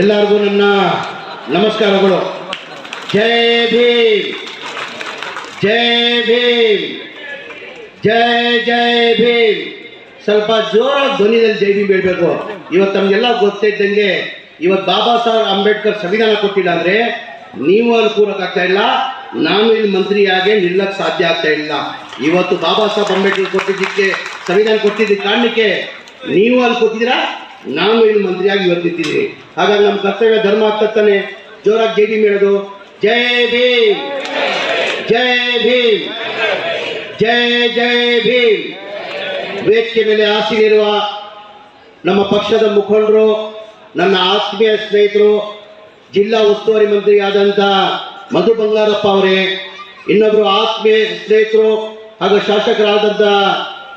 ಎಲ್ಲರಿಗೂ ನನ್ನ ನಮಸ್ಕಾರಗಳು. ಜೈ ಭೀಮ್. ಜೈ ಭೀಮ್. ಜೈ ಜೈ ಭೀಮ್. ಸ್ವಲ್ಪ ಜೋರ ಧ್ವನಿಯಲ್ಲಿ ಜೈ ಭೀಮ್ ಹೇಳಬೇಕು. ಇವತ್ತು ನಮಗೆಲ್ಲ ಗೊತ್ತಿದ್ದಂಗೆ ಇವತ್ತು ಬಾಬಾ ಸಾಹೇಬ್ ಅಂಬೇಡ್ಕರ್ ಸಂವಿಧಾನ ಕೊಟ್ಟಿಲ್ಲ ಅಂದ್ರೆ ನೀವು ಅನುಕೂಲಕ್ಕಾಗ್ತಾ ಇಲ್ಲ, ನಾನು ಇಲ್ಲಿ ಮಂತ್ರಿಯಾಗೆ ನಿಲ್ಲಕ್ಕೆ ಸಾಧ್ಯ ಆಗ್ತಾ ಇಲ್ಲ. ಇವತ್ತು ಬಾಬಾ ಸಾಹೇಬ್ ಅಂಬೇಡ್ಕರ್ ಕೊಟ್ಟಿದ್ದಕ್ಕೆ, ಸಂವಿಧಾನ ಕೊಟ್ಟಿದ್ದ ಕಾರಣಕ್ಕೆ ನೀವು ಅಲ್ಲಿ ಕೂತಿದ್ದೀರಾ? ನಾನು ಇಲ್ಲಿ ಮಂತ್ರಿಯಾಗಿ ಇವತ್ತಿದ್ದೀನಿ ಹಾಗಾಗಿ ನಮ್ಮ ಕರ್ತವ್ಯ ಧರ್ಮ ಆಗ್ತಾನೆ ಜೋರಾಗಿ ಜೈ ಭೀಮ್ ಹೇಳೋದು ಜೈ ಭೀಮ್. ಜೈ ಭೀಮ್. ಜೈ ಜೈ ಭೀಮ್. ವೇದಿಕೆ ಮೇಲೆ ಆಸೀನಿರುವ ನಮ್ಮ ಪಕ್ಷದ ಮುಖಂಡರು, ನನ್ನ ಆತ್ಮೀಯ ಸ್ನೇಹಿತರು, ಜಿಲ್ಲಾ ಉಸ್ತುವಾರಿ ಮಂತ್ರಿ ಆದಂತ ಮಧು ಬಂಗಾರಪ್ಪ ಅವರೇ ಇನ್ನೊಬ್ಬರು ಆತ್ಮೀಯ ಸ್ನೇಹಿತರು ಹಾಗೂ ಶಾಸಕರಾದಂಥ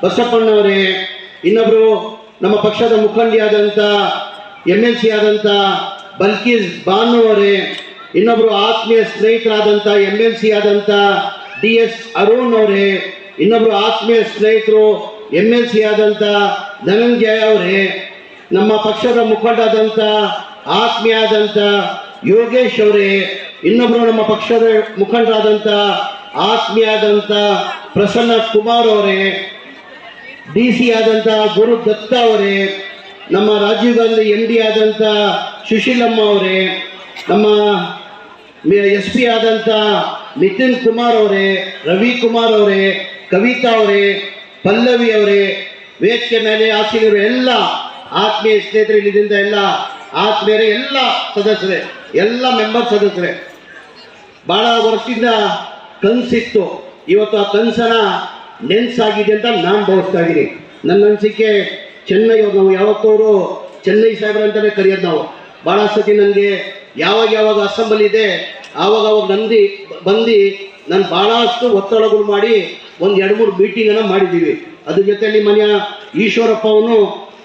ಬಸಪ್ಪಣ್ಣವರೇ ಇನ್ನೊಬ್ಬರು ನಮ್ಮ ಪಕ್ಷದ ಮುಖಂಡಿಯಾದಂಥ ಎಂ ಎಲ್ ಸಿ ಆದಂಥ ಬಲ್ಕೀಸ್ ಬಾನು ಅವರೇ ಇನ್ನೊಬ್ಬರು ಆತ್ಮೀಯ ಸ್ನೇಹಿತರಾದಂಥ ಎಂ ಎಲ್ ಸಿ ಆದಂಥ ಡಿ ಎಸ್ ಅರುಣ್ ಅವರೇ ಇನ್ನೊಬ್ಬರು ಆತ್ಮೀಯ ಸ್ನೇಹಿತರು ಎಂ ಎಲ್ ಸಿ ಆದಂಥ ಧನಂಜಯ ಅವರೇ, ನಮ್ಮ ಪಕ್ಷದ ಮುಖಂಡಾದಂಥ ಆತ್ಮೀಯ ಆದಂಥ ಯೋಗೇಶ್ ಅವರೇ ಇನ್ನೊಬ್ಬರು ನಮ್ಮ ಪಕ್ಷದ ಮುಖಂಡರಾದಂಥ ಆತ್ಮೀಯ ಆದಂಥ ಪ್ರಸನ್ನ ಕುಮಾರ್ ಅವರೇ ಡಿ ಸಿ ಆದಂತಹ ಗುರು ದತ್ತ ಅವರೇ, ನಮ್ಮ ರಾಜೀವ್ ಗಾಂಧಿ ಎಂ ಡಿ ಆದಂಥ ಸುಶೀಲಮ್ಮ ಅವರೇ, ನಮ್ಮ ಎಸ್ ಪಿ ಆದಂಥ ನಿತಿನ್ ಕುಮಾರ್ ಅವರೇ, ರವಿ ಕುಮಾರ್ ಅವರೇ, ಕವಿತಾ ಅವರೇ, ಪಲ್ಲವಿ ಅವರೇ, ವೇದಿಕೆ ಮೇಲೆ ಆಸೀನರು ಎಲ್ಲ ಆತ್ಮೀಯ ಸ್ನೇಹಿತರು ಇಲ್ಲಿಂದ ಎಲ್ಲ ಆತ್ಮೀಯರೇ, ಎಲ್ಲ ಸದಸ್ಯರೇ, ಎಲ್ಲ ಮೆಂಬರ್ ಸದಸ್ಯರೇ. ಭಾಳ ವರ್ಷದಿಂದ ಕನಸಿತ್ತು. ಇವತ್ತು ಆ ಕನಸನ್ನ ನೆನ್ಸಾಗಿದೆ ಅಂತ ನಾನು ಭಾವಿಸ್ತಾ ಇದ್ದೀನಿ. ನನ್ನ ಅನಿಸಿಕೆ, ಚೆನ್ನೈ ಅವ್ರು ನಾವು ಯಾವತ್ತವರು ಚೆನ್ನೈ ಸಾಹೇಬ್ರ ಅಂತಲೇ ಕರೆಯೋದು ನಾವು. ಭಾಳ ಸತಿ ನನಗೆ ಯಾವಾಗ ಯಾವಾಗ ಅಸೆಂಬಲ್ ಇದೆ, ಆವಾಗ ಅವಾಗ ನಂದಿ ಬಂದು ನಾನು ಭಾಳಷ್ಟು ಒತ್ತಡಗಳು ಮಾಡಿ ಒಂದು ಎರಡು ಮೂರು ಮೀಟಿಂಗನ್ನು ಮಾಡಿದ್ದೀವಿ. ಅದ್ರ ಜೊತೆಯಲ್ಲಿ ಮನೆಯ ಈಶ್ವರಪ್ಪ ಅವನು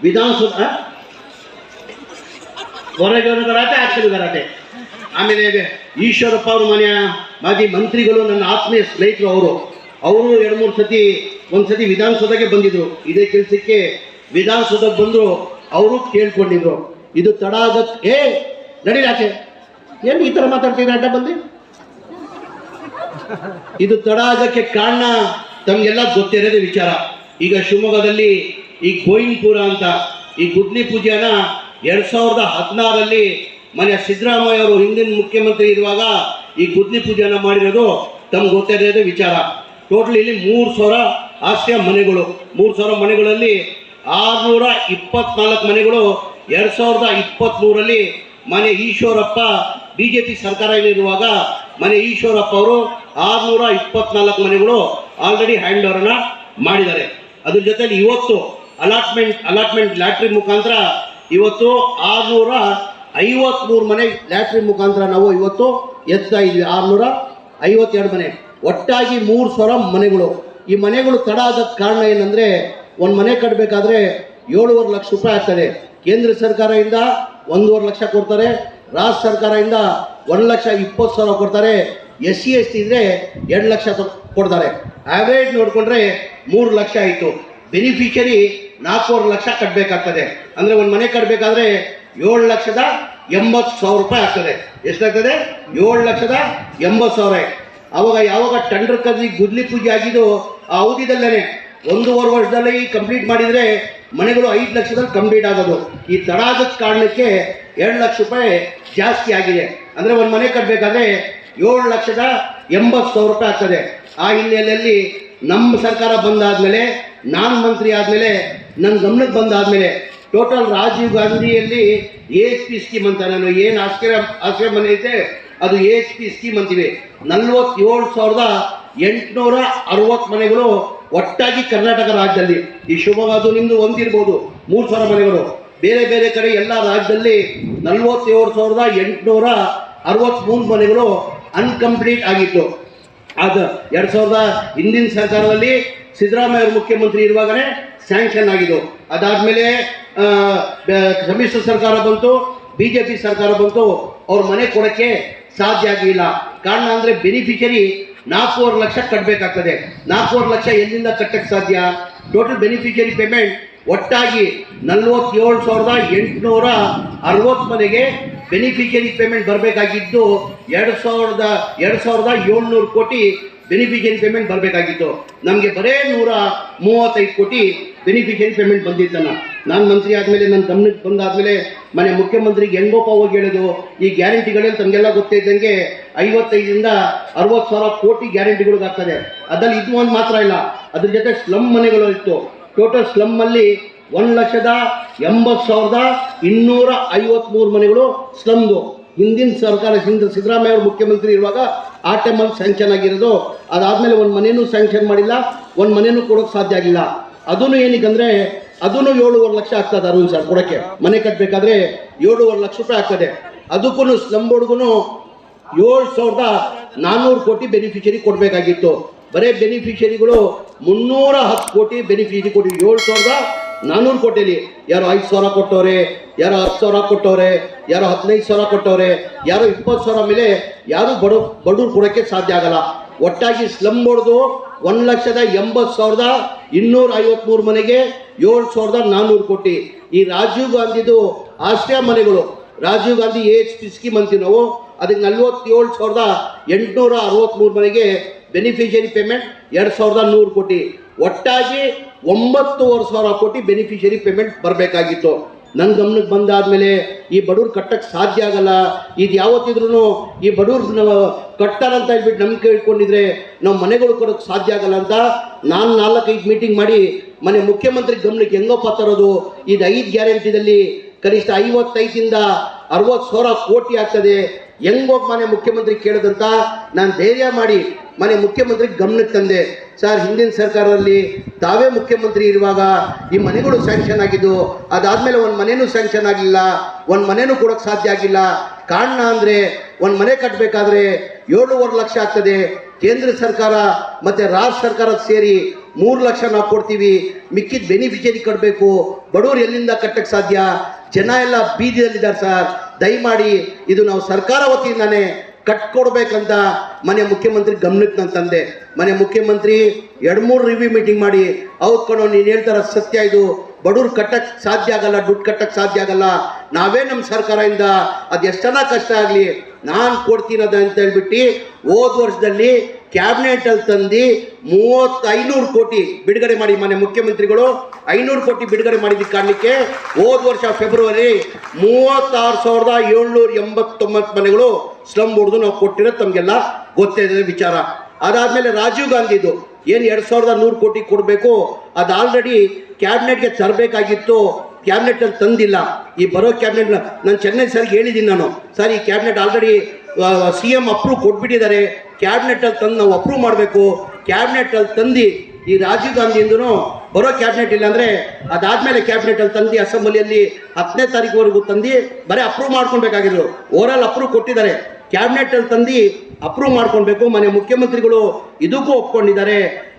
ವಿಧಾನಸೌಧ ಹೊರಗೆ ಗಲಾಟೆ ಆಚೆಗೆ ಗಲಾಟೆ ಆಮೇಲೆ ಈಶ್ವರಪ್ಪ ಅವ್ರ ಮನೆಯ ಮಾಜಿ ಮಂತ್ರಿಗಳು ನನ್ನ ಆತ್ಮೀಯ ಸ್ನೇಹಿತರು ಅವರು. ಅವರು ಎರಡು ಮೂರು ಸತಿ, ಒಂದು ಸತಿ ವಿಧಾನಸೌಧಕ್ಕೆ ಬಂದಿದ್ರು. ಇದೇ ಕೆಲಸಕ್ಕೆ ವಿಧಾನಸೌಧಕ್ಕೆ ಬಂದರು. ಅವರು ಕೇಳ್ಕೊಂಡಿದ್ರು. ಇದು ತಡ ಆಗತ್ ಏ ನಡೀಲಾಚೆ ಏನು ಈ ಥರ ಮಾತಾಡ್ತಿದ್ರೆ ಅಡ್ಡ ಬಂದು? ಇದು ತಡ ಆಗಕ್ಕೆ ಕಾರಣ ತಮಗೆಲ್ಲ ಗೊತ್ತಿರೋದೇ ವಿಚಾರ. ಈಗ ಶಿವಮೊಗ್ಗದಲ್ಲಿ ಈ ಗೋಯಿನ್ಪುರ ಅಂತ ಈ ಗುಡ್ಲಿ ಪೂಜೆನ ಎರಡು ಸಾವಿರದ ಹದಿನಾರರಲ್ಲಿ ಮನೆ ಸಿದ್ದರಾಮಯ್ಯ ಅವರು ಹಿಂದಿನ ಮುಖ್ಯಮಂತ್ರಿ ಇರುವಾಗ ಈ ಗುದ್ಲಿ ಪೂಜೆನ ಮಾಡಿರೋದು ತಮ್ಗೆ ಗೊತ್ತಿರೋದೇ ವಿಚಾರ. ಟೋಟಲ್ ಇಲ್ಲಿ ಮೂರು ಸಾವಿರ ಆಶ್ರಯ ಮನೆಗಳು. ಮೂರು ಸಾವಿರ ಮನೆಗಳಲ್ಲಿ ಆರುನೂರ ಇಪ್ಪತ್ನಾಲ್ಕು ಮನೆಗಳು, ಎರಡು ಸಾವಿರದ ಇಪ್ಪತ್ತ್ಮೂರಲ್ಲಿ ಮನೆ ಈಶ್ವರಪ್ಪ ಬಿ ಜೆ ಪಿ ಸರ್ಕಾರ ಇರುವಾಗ ಮನೆ ಈಶ್ವರಪ್ಪ ಅವರು ಆರುನೂರ ಇಪ್ಪತ್ನಾಲ್ಕು ಮನೆಗಳು ಆಲ್ರೆಡಿ ಹ್ಯಾಂಡ್ ಓವರ್ನ ಮಾಡಿದ್ದಾರೆ. ಅದ್ರ ಜೊತೆಯಲ್ಲಿ ಇವತ್ತು ಅಲಾಟ್ಮೆಂಟ್ ಅಲಾಟ್ಮೆಂಟ್ ಲ್ಯಾಟ್ರಿ ಮುಖಾಂತರ ಇವತ್ತು ಆರುನೂರ ಐವತ್ಮೂರು ಮನೆ ಲ್ಯಾಟ್ರಿ ಮುಖಾಂತರ ನಾವು ಇವತ್ತು ಎತ್ತಾ ಇದ್ವಿ. ಆರುನೂರ ಐವತ್ತೆರಡು ಮನೆ. ಒಟ್ಟಾಗಿ ಮೂರು ಸಾವಿರ ಮನೆಗಳು. ಈ ಮನೆಗಳು ತಡ ಆದ ಕಾರಣ ಏನಂದ್ರೆ, ಒಂದು ಮನೆ ಕಟ್ಟಬೇಕಾದ್ರೆ ಏಳುವರೆ ಲಕ್ಷ ರೂಪಾಯಿ ಆಗ್ತದೆ. ಕೇಂದ್ರ ಸರ್ಕಾರದಿಂದ ಒಂದೂವರೆ ಲಕ್ಷ ಕೊಡ್ತಾರೆ. ರಾಜ್ಯ ಸರ್ಕಾರದಿಂದ ಒಂದು ಲಕ್ಷ ಇಪ್ಪತ್ತು ಸಾವಿರ ಕೊಡ್ತಾರೆ. ಎಸ್ ಸಿ ಎಸ್ ಟಿ ಇದ್ರೆ ಎರಡು ಲಕ್ಷ ಕೊಡ್ತಾರೆ. ಆವ್ರೇಜ್ ನೋಡಿಕೊಂಡ್ರೆ ಮೂರು ಲಕ್ಷ ಆಯಿತು. ಬೆನಿಫಿಷರಿ ನಾಲ್ಕೂವರೆ ಲಕ್ಷ ಕಟ್ಟಬೇಕಾಗ್ತದೆ ಅಂದರೆ ಒಂದು ಮನೆ ಕಟ್ಟಬೇಕಾದ್ರೆ ಏಳು ಲಕ್ಷದ ಎಂಬತ್ತು ಸಾವಿರ ರೂಪಾಯಿ ಆಗ್ತದೆ. ಎಷ್ಟಾಗ್ತದೆ? ಏಳು ಲಕ್ಷದ ಎಂಬತ್ತು ಸಾವಿರ. ಅವಾಗ ಯಾವಾಗ ಟೆಂಡರ್ ಕದ್ರಿ ಗುದ್ಲಿ ಪೂಜೆ ಆಗಿದ್ದು ಆ ಅವಧಿದಲ್ಲೇ ಒಂದೂವರೆ ವರ್ಷದಲ್ಲಿ ಕಂಪ್ಲೀಟ್ ಮಾಡಿದರೆ ಮನೆಗಳು ಐದು ಲಕ್ಷದಲ್ಲಿ ಕಂಪ್ಲೀಟ್ ಆಗೋದು. ಈ ತಡ ಆದ ಕಾರಣಕ್ಕೆ ಎರಡು ಲಕ್ಷ ರೂಪಾಯಿ ಜಾಸ್ತಿ ಆಗಿದೆ. ಅಂದರೆ ಒಂದು ಮನೆ ಕಟ್ಟಬೇಕಾದ್ರೆ ಏಳು ಲಕ್ಷದ ಎಂಬತ್ತು ಸಾವಿರ ರೂಪಾಯಿ ಆಗ್ತದೆ. ಆ ಹಿನ್ನೆಲೆಯಲ್ಲಿ ನಮ್ಮ ಸರ್ಕಾರ ಬಂದಾದ್ಮೇಲೆ, ನಾನು ಮಂತ್ರಿ ಆದಮೇಲೆ ನನ್ನ ಗಮನಕ್ಕೆ ಬಂದಾದ್ಮೇಲೆ ಟೋಟಲ್ ರಾಜೀವ್ ಗಾಂಧಿಯಲ್ಲಿ ಎ ಎಚ್ ಪಿ ಸ್ಕೀಮ್ ಅಂತ ನಾನು ಏನು ಆಶ್ರಯ ಆಶ್ರಯ ಮನೆ ಐತೆ? ಅದು ಎ ಎಚ್ ಪಿ ಸ್ಕೀಮ್ ಅಂತೀವಿ. ನಲ್ವತ್ತೇಳು ಸಾವಿರದ ಎಂಟುನೂರ ಅರವತ್ತು ಮನೆಗಳು ಒಟ್ಟಾಗಿ ಕರ್ನಾಟಕ ರಾಜ್ಯದಲ್ಲಿ. ಈ ಶಿವಮೊಗ್ಗ ನಿಮ್ಮದು ಒಂದಿರ್ಬೋದು, ಮೂರು ಸಾವಿರ ಮನೆಗಳು. ಬೇರೆ ಬೇರೆ ಕಡೆ ಎಲ್ಲ ರಾಜ್ಯದಲ್ಲಿ ನಲ್ವತ್ತೇಳು ಸಾವಿರದ ಎಂಟುನೂರ ಅರವತ್ತ್ಮೂರು ಮನೆಗಳು ಅನ್ಕಂಪ್ಲೀಟ್ ಆಗಿತ್ತು. ಅದು ಎರಡು ಸಾವಿರದ ಹಿಂದಿನ ಸರ್ಕಾರದಲ್ಲಿ ಸಿದ್ದರಾಮಯ್ಯ ಮುಖ್ಯಮಂತ್ರಿ ಇರುವಾಗಲೇ ಸ್ಯಾಂಕ್ಷನ್ ಆಗಿದ್ದು. ಅದಾದಮೇಲೆ ಸಮ್ಮಿಶ್ರ ಸರ್ಕಾರ ಬಂತು ಬಿ ಜೆ ಪಿ ಸರ್ಕಾರ ಬಂತು, ಅವ್ರ ಮನೆ ಕೊಡೋಕ್ಕೆ ಸಾಧ್ಯ ಆಗಿಲ್ಲ ಕಾರಣ ಅಂದರೆ ಬೆನಿಫಿಷರಿ ನಾಲ್ಕೂವರೆ ಲಕ್ಷ ಕಟ್ಟಬೇಕಾಗ್ತದೆ ನಾಲ್ಕೂವರೆ ಲಕ್ಷ ಎಲ್ಲಿಂದ ಕಟ್ಟಕ್ಕೆ ಸಾಧ್ಯ? ಟೋಟಲ್ ಬೆನಿಫಿಷರಿ ಪೇಮೆಂಟ್ ಒಟ್ಟಾಗಿ ನಲ್ವತ್ತೇಳು ಸಾವಿರದ ಎಂಟುನೂರ ಅರವತ್ತು ಮನೆಗೆ ಬೆನಿಫಿಷರಿ ಪೇಮೆಂಟ್ ಬರಬೇಕಾಗಿದ್ದು ಎರಡು ಸಾವಿರದ ಎರಡು ಸಾವಿರದ ಏಳ್ನೂರು ಕೋಟಿ ಬೆನಿಫಿಷಿಯರಿ ಪೇಮೆಂಟ್ ಬರಬೇಕಾಗಿತ್ತು. ನಮಗೆ ಬರೇ ನೂರ ಮೂವತ್ತೈದು ಕೋಟಿ ಬೆನಿಫಿಷಿಯರಿ ಪೇಮೆಂಟ್ ಬಂದಿತ್ತಲ್ಲ ನಾನು ಮಂತ್ರಿ ಆದಮೇಲೆ ನನ್ನ ಗಮನಕ್ಕೆ ಬಂದಾದಮೇಲೆ ಮನೆ ಮುಖ್ಯಮಂತ್ರಿಗೆ ಹೆಂಗೋಪ ಹೋಗಿ ಹೇಳೋದು ಈ ಗ್ಯಾರಂಟಿಗಳಲ್ಲಿ ತಮಗೆಲ್ಲ ಗೊತ್ತಿದ್ದಂಗೆ ಐವತ್ತೈದರಿಂದ ಅರವತ್ತು ಸಾವಿರ ಕೋಟಿ ಗ್ಯಾರಂಟಿಗಳಿಗಾಗ್ತದೆ ಅದರಲ್ಲಿ ಇದು ಒಂದು ಮಾತ್ರ ಇಲ್ಲ. ಅದ್ರ ಜೊತೆ ಸ್ಲಮ್ ಮನೆಗಳು ಇತ್ತು. ಟೋಟಲ್ ಸ್ಲಮ್ಮಲ್ಲಿ ಒಂದು ಲಕ್ಷದ ಎಂಬತ್ತು ಸಾವಿರದ ಇನ್ನೂರ ಐವತ್ಮೂರು ಮನೆಗಳು ಸ್ಲಮ್ದು ಹಿಂದಿನ ಸರ್ಕಾರ ಸಿದ್ದರಾಮಯ್ಯ ಅವರು ಮುಖ್ಯಮಂತ್ರಿ ಇರುವಾಗ ಆ ಟೈಮಲ್ಲಿ ಸ್ಯಾಂಕ್ಷನ್ ಆಗಿರೋದು, ಅದಾದಮೇಲೆ ಒಂದು ಮನೆಯೂ ಸ್ಯಾಂಕ್ಷನ್ ಮಾಡಿಲ್ಲ, ಒಂದು ಮನೆಯೂ ಕೊಡೋಕೆ ಸಾಧ್ಯ ಆಗಿಲ್ಲ. ಅದೂ ಏನಕ್ಕಂದ್ರೆ ಅದೂ ಏಳುವರೆ ಲಕ್ಷ ಆಗ್ತದೆ ಅರುಣ್ ಸರ್ ಕೊಡೋಕ್ಕೆ. ಮನೆ ಕಟ್ಟಬೇಕಾದ್ರೆ ಏಳುವರೆ ಲಕ್ಷ ರೂಪಾಯಿ ಆಗ್ತದೆ. ಅದಕ್ಕೂ ಸ್ಲಮ್ ಬೋರ್ಡ್ಗೂ ಏಳು ಸಾವಿರದ ನಾನ್ನೂರು ಕೋಟಿ ಬೆನಿಫಿಷರಿ ಕೊಡಬೇಕಾಗಿತ್ತು. ಬರೀ ಬೆನಿಫಿಷರಿಗಳು ಮುನ್ನೂರ ಹತ್ತು ಕೋಟಿ ಬೆನಿಫಿಷರಿ ಕೊಟ್ಟು ಏಳು ಸಾವಿರದ ನಾನ್ನೂರು ಕೋಟಿಲಿ ಯಾರು ಐದು ಸಾವಿರ ಕೊಟ್ಟವ್ರೆ, ಯಾರು ಹತ್ತು ಸಾವಿರ ಕೊಟ್ಟವ್ರೆ, ಯಾರು ಹದಿನೈದು ಸಾವಿರ ಕೊಟ್ಟವ್ರೆ, ಯಾರು ಇಪ್ಪತ್ತು ಸಾವಿರ ಮೇಲೆ ಯಾರು ಬಡ, ಬಡವ್ರು ಕೊಡೋಕ್ಕೆ ಸಾಧ್ಯ ಆಗಲ್ಲ. ಒಟ್ಟಾಗಿ ಸ್ಲಮ್ ಬೋರ್ಡ್ದು ಒಂದು ಲಕ್ಷದ ಎಂಬತ್ತು ಸಾವಿರದ ಇನ್ನೂರ ಐವತ್ಮೂರು ಮನೆಗೆ ಏಳು ಸಾವಿರದ ನಾನ್ನೂರು ಕೋಟಿ. ಈ ರಾಜೀವ್ ಗಾಂಧಿದು ಆಶ್ರಯ ಮನೆಗಳು. Rajiv Gandhi A H P scheme ಅಂತೀವಿ ನಾವು. ಅದಕ್ಕೆ ನಲ್ವತ್ತೇಳು ಸಾವಿರದ ಎಂಟುನೂರ ಅರವತ್ತ್ಮೂರು ಮನೆಗೆ ಬೆನಿಫಿಷಿಯರಿ ಪೇಮೆಂಟ್ ಎರಡು ಸಾವಿರದ ನೂರು ಕೋಟಿ. ಒಟ್ಟಾಗಿ ಒಂಬತ್ತುವರೆ ಸಾವಿರ ಕೋಟಿ ಬೆನಿಫಿಷಿಯರಿ ಪೇಮೆಂಟ್ ಬರಬೇಕಾಗಿತ್ತು. ನನ್ನ ಗಮನಕ್ಕೆ ಬಂದಾದ್ಮೇಲೆ ಈ ಬಡವ್ರು ಕಟ್ಟಕ್ಕೆ ಸಾಧ್ಯ ಆಗಲ್ಲ. ಇದು ಯಾವತ್ತಿದ್ರೂ ಈ ಬಡವ್ರು ಅಂತ ಹೇಳ್ಬಿಟ್ಟು ನಂಬಿಕೆ ಇಟ್ಕೊಂಡಿದ್ರೆ ನಾವು ಮನೆಗಳು ಕೊಡೋಕ್ಕೆ ಸಾಧ್ಯ ಆಗಲ್ಲ ಅಂತ ನಾನು ನಾಲ್ಕೈದು ಮೀಟಿಂಗ್ ಮಾಡಿ ಮನೆ ಮುಖ್ಯಮಂತ್ರಿ ಗಮನಕ್ಕೆ ಹೆಂಗಪ್ಪ ತರೋದು? ಇದು ಐದು ಗ್ಯಾರಂಟಿದಲ್ಲಿ ಕನಿಷ್ಠ ಐವತ್ತೈದಿಂದ ಅರವತ್ತು ಸಾವಿರ ಕೋಟಿ ಆಗ್ತದೆ. ಹೆಂಗೋಗಿ ಮನೆ ಮುಖ್ಯಮಂತ್ರಿ ಕೇಳಿದಂತ ನಾನು ಧೈರ್ಯ ಮಾಡಿ ಮನೆ ಮುಖ್ಯಮಂತ್ರಿ ಗಮನಕ್ಕೆ ತಂದೆ. ಸರ್, ಹಿಂದಿನ ಸರ್ಕಾರದಲ್ಲಿ ತಾವೇ ಮುಖ್ಯಮಂತ್ರಿ ಇರುವಾಗ ಈ ಮನೆಗಳು ಸ್ಯಾಂಕ್ಷನ್ ಆಗಿದ್ದು, ಅದಾದ್ಮೇಲೆ ಒಂದು ಮನೆಯೂ ಸ್ಯಾಂಕ್ಷನ್ ಆಗಿಲ್ಲ ಒಂದು ಮನೆಯೂ ಕೊಡೋಕೆ ಸಾಧ್ಯ ಆಗಿಲ್ಲ. ಕಾರಣ ಅಂದರೆ ಒಂದು ಮನೆ ಕಟ್ಟಬೇಕಾದ್ರೆ ಏಳುವರೆ ಲಕ್ಷ ಆಗ್ತದೆ. ಕೇಂದ್ರ ಸರ್ಕಾರ ಮತ್ತು ರಾಜ್ಯ ಸರ್ಕಾರ ಸೇರಿ ಮೂರು ಲಕ್ಷ ನಾವು ಕೊಡ್ತೀವಿ. ಮಿಕ್ಕಿದ ಬೆನಿಫಿಷರಿ ಕಟ್ಟಬೇಕು ಬಡವರು ಎಲ್ಲಿಂದ ಕಟ್ಟಕ್ಕೆ ಸಾಧ್ಯ? ಜನ ಎಲ್ಲ ಬೀದಿಯಲ್ಲಿದ್ದಾರೆ ಸರ್. ದಯಮಾಡಿ ಇದು ನಾವು ಸರ್ಕಾರ ವತಿಯಿಂದನೇ ಕಟ್ಕೊಡ್ಬೇಕಂತ ಮನೆ ಮುಖ್ಯಮಂತ್ರಿ ಗಮನಕ್ಕೆ ನಾನು ತಂದೆ. ಮನೆ ಮುಖ್ಯಮಂತ್ರಿ ಎರಡು ಮೂರು ರಿವ್ಯೂ ಮೀಟಿಂಗ್ ಮಾಡಿ ಅವ್ರು ಕಣೋ, ನೀನು ಹೇಳ್ತಾರ ಸತ್ಯ ಇದು. ಬಡವ್ರು ಕಟ್ಟಕ್ಕೆ ಸಾಧ್ಯ ಆಗಲ್ಲ, ದುಡ್ಡು ಕಟ್ಟಕ್ಕೆ ಸಾಧ್ಯ ಆಗಲ್ಲ. ನಾವೇ ನಮ್ಮ ಸರ್ಕಾರದಿಂದ ಅದು ಎಷ್ಟನ ಕಷ್ಟ ಆಗಲಿ, ನಾನು ಕೊಡ್ತೀನದ ಅಂತ ಹೇಳ್ಬಿಟ್ಟು ಹೋದ ವರ್ಷದಲ್ಲಿ ಕ್ಯಾಬಿನೆಟಲ್ಲಿ ತಂದು ಮೂವತ್ತು ಐನೂರು ಕೋಟಿ ಬಿಡುಗಡೆ ಮಾಡಿ ಮನೆ ಮುಖ್ಯಮಂತ್ರಿಗಳು. ಐನೂರು ಕೋಟಿ ಬಿಡುಗಡೆ ಮಾಡಿದ ಕಾರಣಕ್ಕೆ ಹೋದ ವರ್ಷ ಫೆಬ್ರವರಿ ಮೂವತ್ತಾರು ಸಾವಿರದ ಏಳ್ನೂರ ಎಂಬತ್ತೊಂಬತ್ತು ಮನೆಗಳು ಸ್ಲಮ್ ಹೊಡೆದು ನಾವು ಕೊಟ್ಟಿರೋದು ತಮಗೆಲ್ಲ ಗೊತ್ತಿದೆ ವಿಚಾರ. ಅದಾದಮೇಲೆ ರಾಜೀವ್ ಗಾಂಧಿದು. ಏನು ಎರಡು ಸಾವಿರದ ನೂರು ಕೋಟಿ ಕೊಡಬೇಕು? ಅದು ಆಲ್ರೆಡಿ ಕ್ಯಾಬಿನೆಟ್ಗೆ ತರಬೇಕಾಗಿತ್ತು. ಕ್ಯಾಬಿನೆಟಲ್ಲಿ ತಂದಿಲ್ಲ. ಈ ಬರೋ ಕ್ಯಾಬಿನೆಟ್ ನಾನು ಚೆನ್ನೈ ಸರ್ಗೆ ಹೇಳಿದ್ದೀನಿ ನಾನು. ಸರ್ ಈ cabinet already C M approve ಕೊಟ್ಬಿಟ್ಟಿದ್ದಾರೆ. ಕ್ಯಾಬಿನೆಟಲ್ಲಿ ತಂದು ನಾವು ಅಪ್ರೂವ್ ಮಾಡಬೇಕು. ಕ್ಯಾಬಿನೆಟಲ್ಲಿ ತಂದು ಈ ರಾಜೀವ್ ಗಾಂಧಿಯಿಂದನೂ ಬರೋ ಕ್ಯಾಬಿನೆಟ್ ಇಲ್ಲ ಅಂದರೆ ಅದಾದಮೇಲೆ ಕ್ಯಾಬಿನೆಟಲ್ಲಿ ತಂದು ಅಸೆಂಬ್ಲಿಯಲ್ಲಿ ಹತ್ತನೇ ತಾರೀಕುವರೆಗೂ ತಂದು ಬರೀ ಅಪ್ರೂವ್ ಮಾಡ್ಕೊಬೇಕಾಗಿದ್ರು ಓವರಾಲ್ ಅಪ್ರೂವ್ ಕೊಟ್ಟಿದ್ದಾರೆ. ಕ್ಯಾಬಿನೆಟಲ್ಲಿ ತಂದು ಅಪ್ರೂವ್ ಮಾಡ್ಕೊಳ್ಬೇಕು. ಮನೆ ಮುಖ್ಯಮಂತ್ರಿಗಳು ಇದಕ್ಕೂ ಒಪ್ಕೊಂಡಿದ್ದಾರೆ.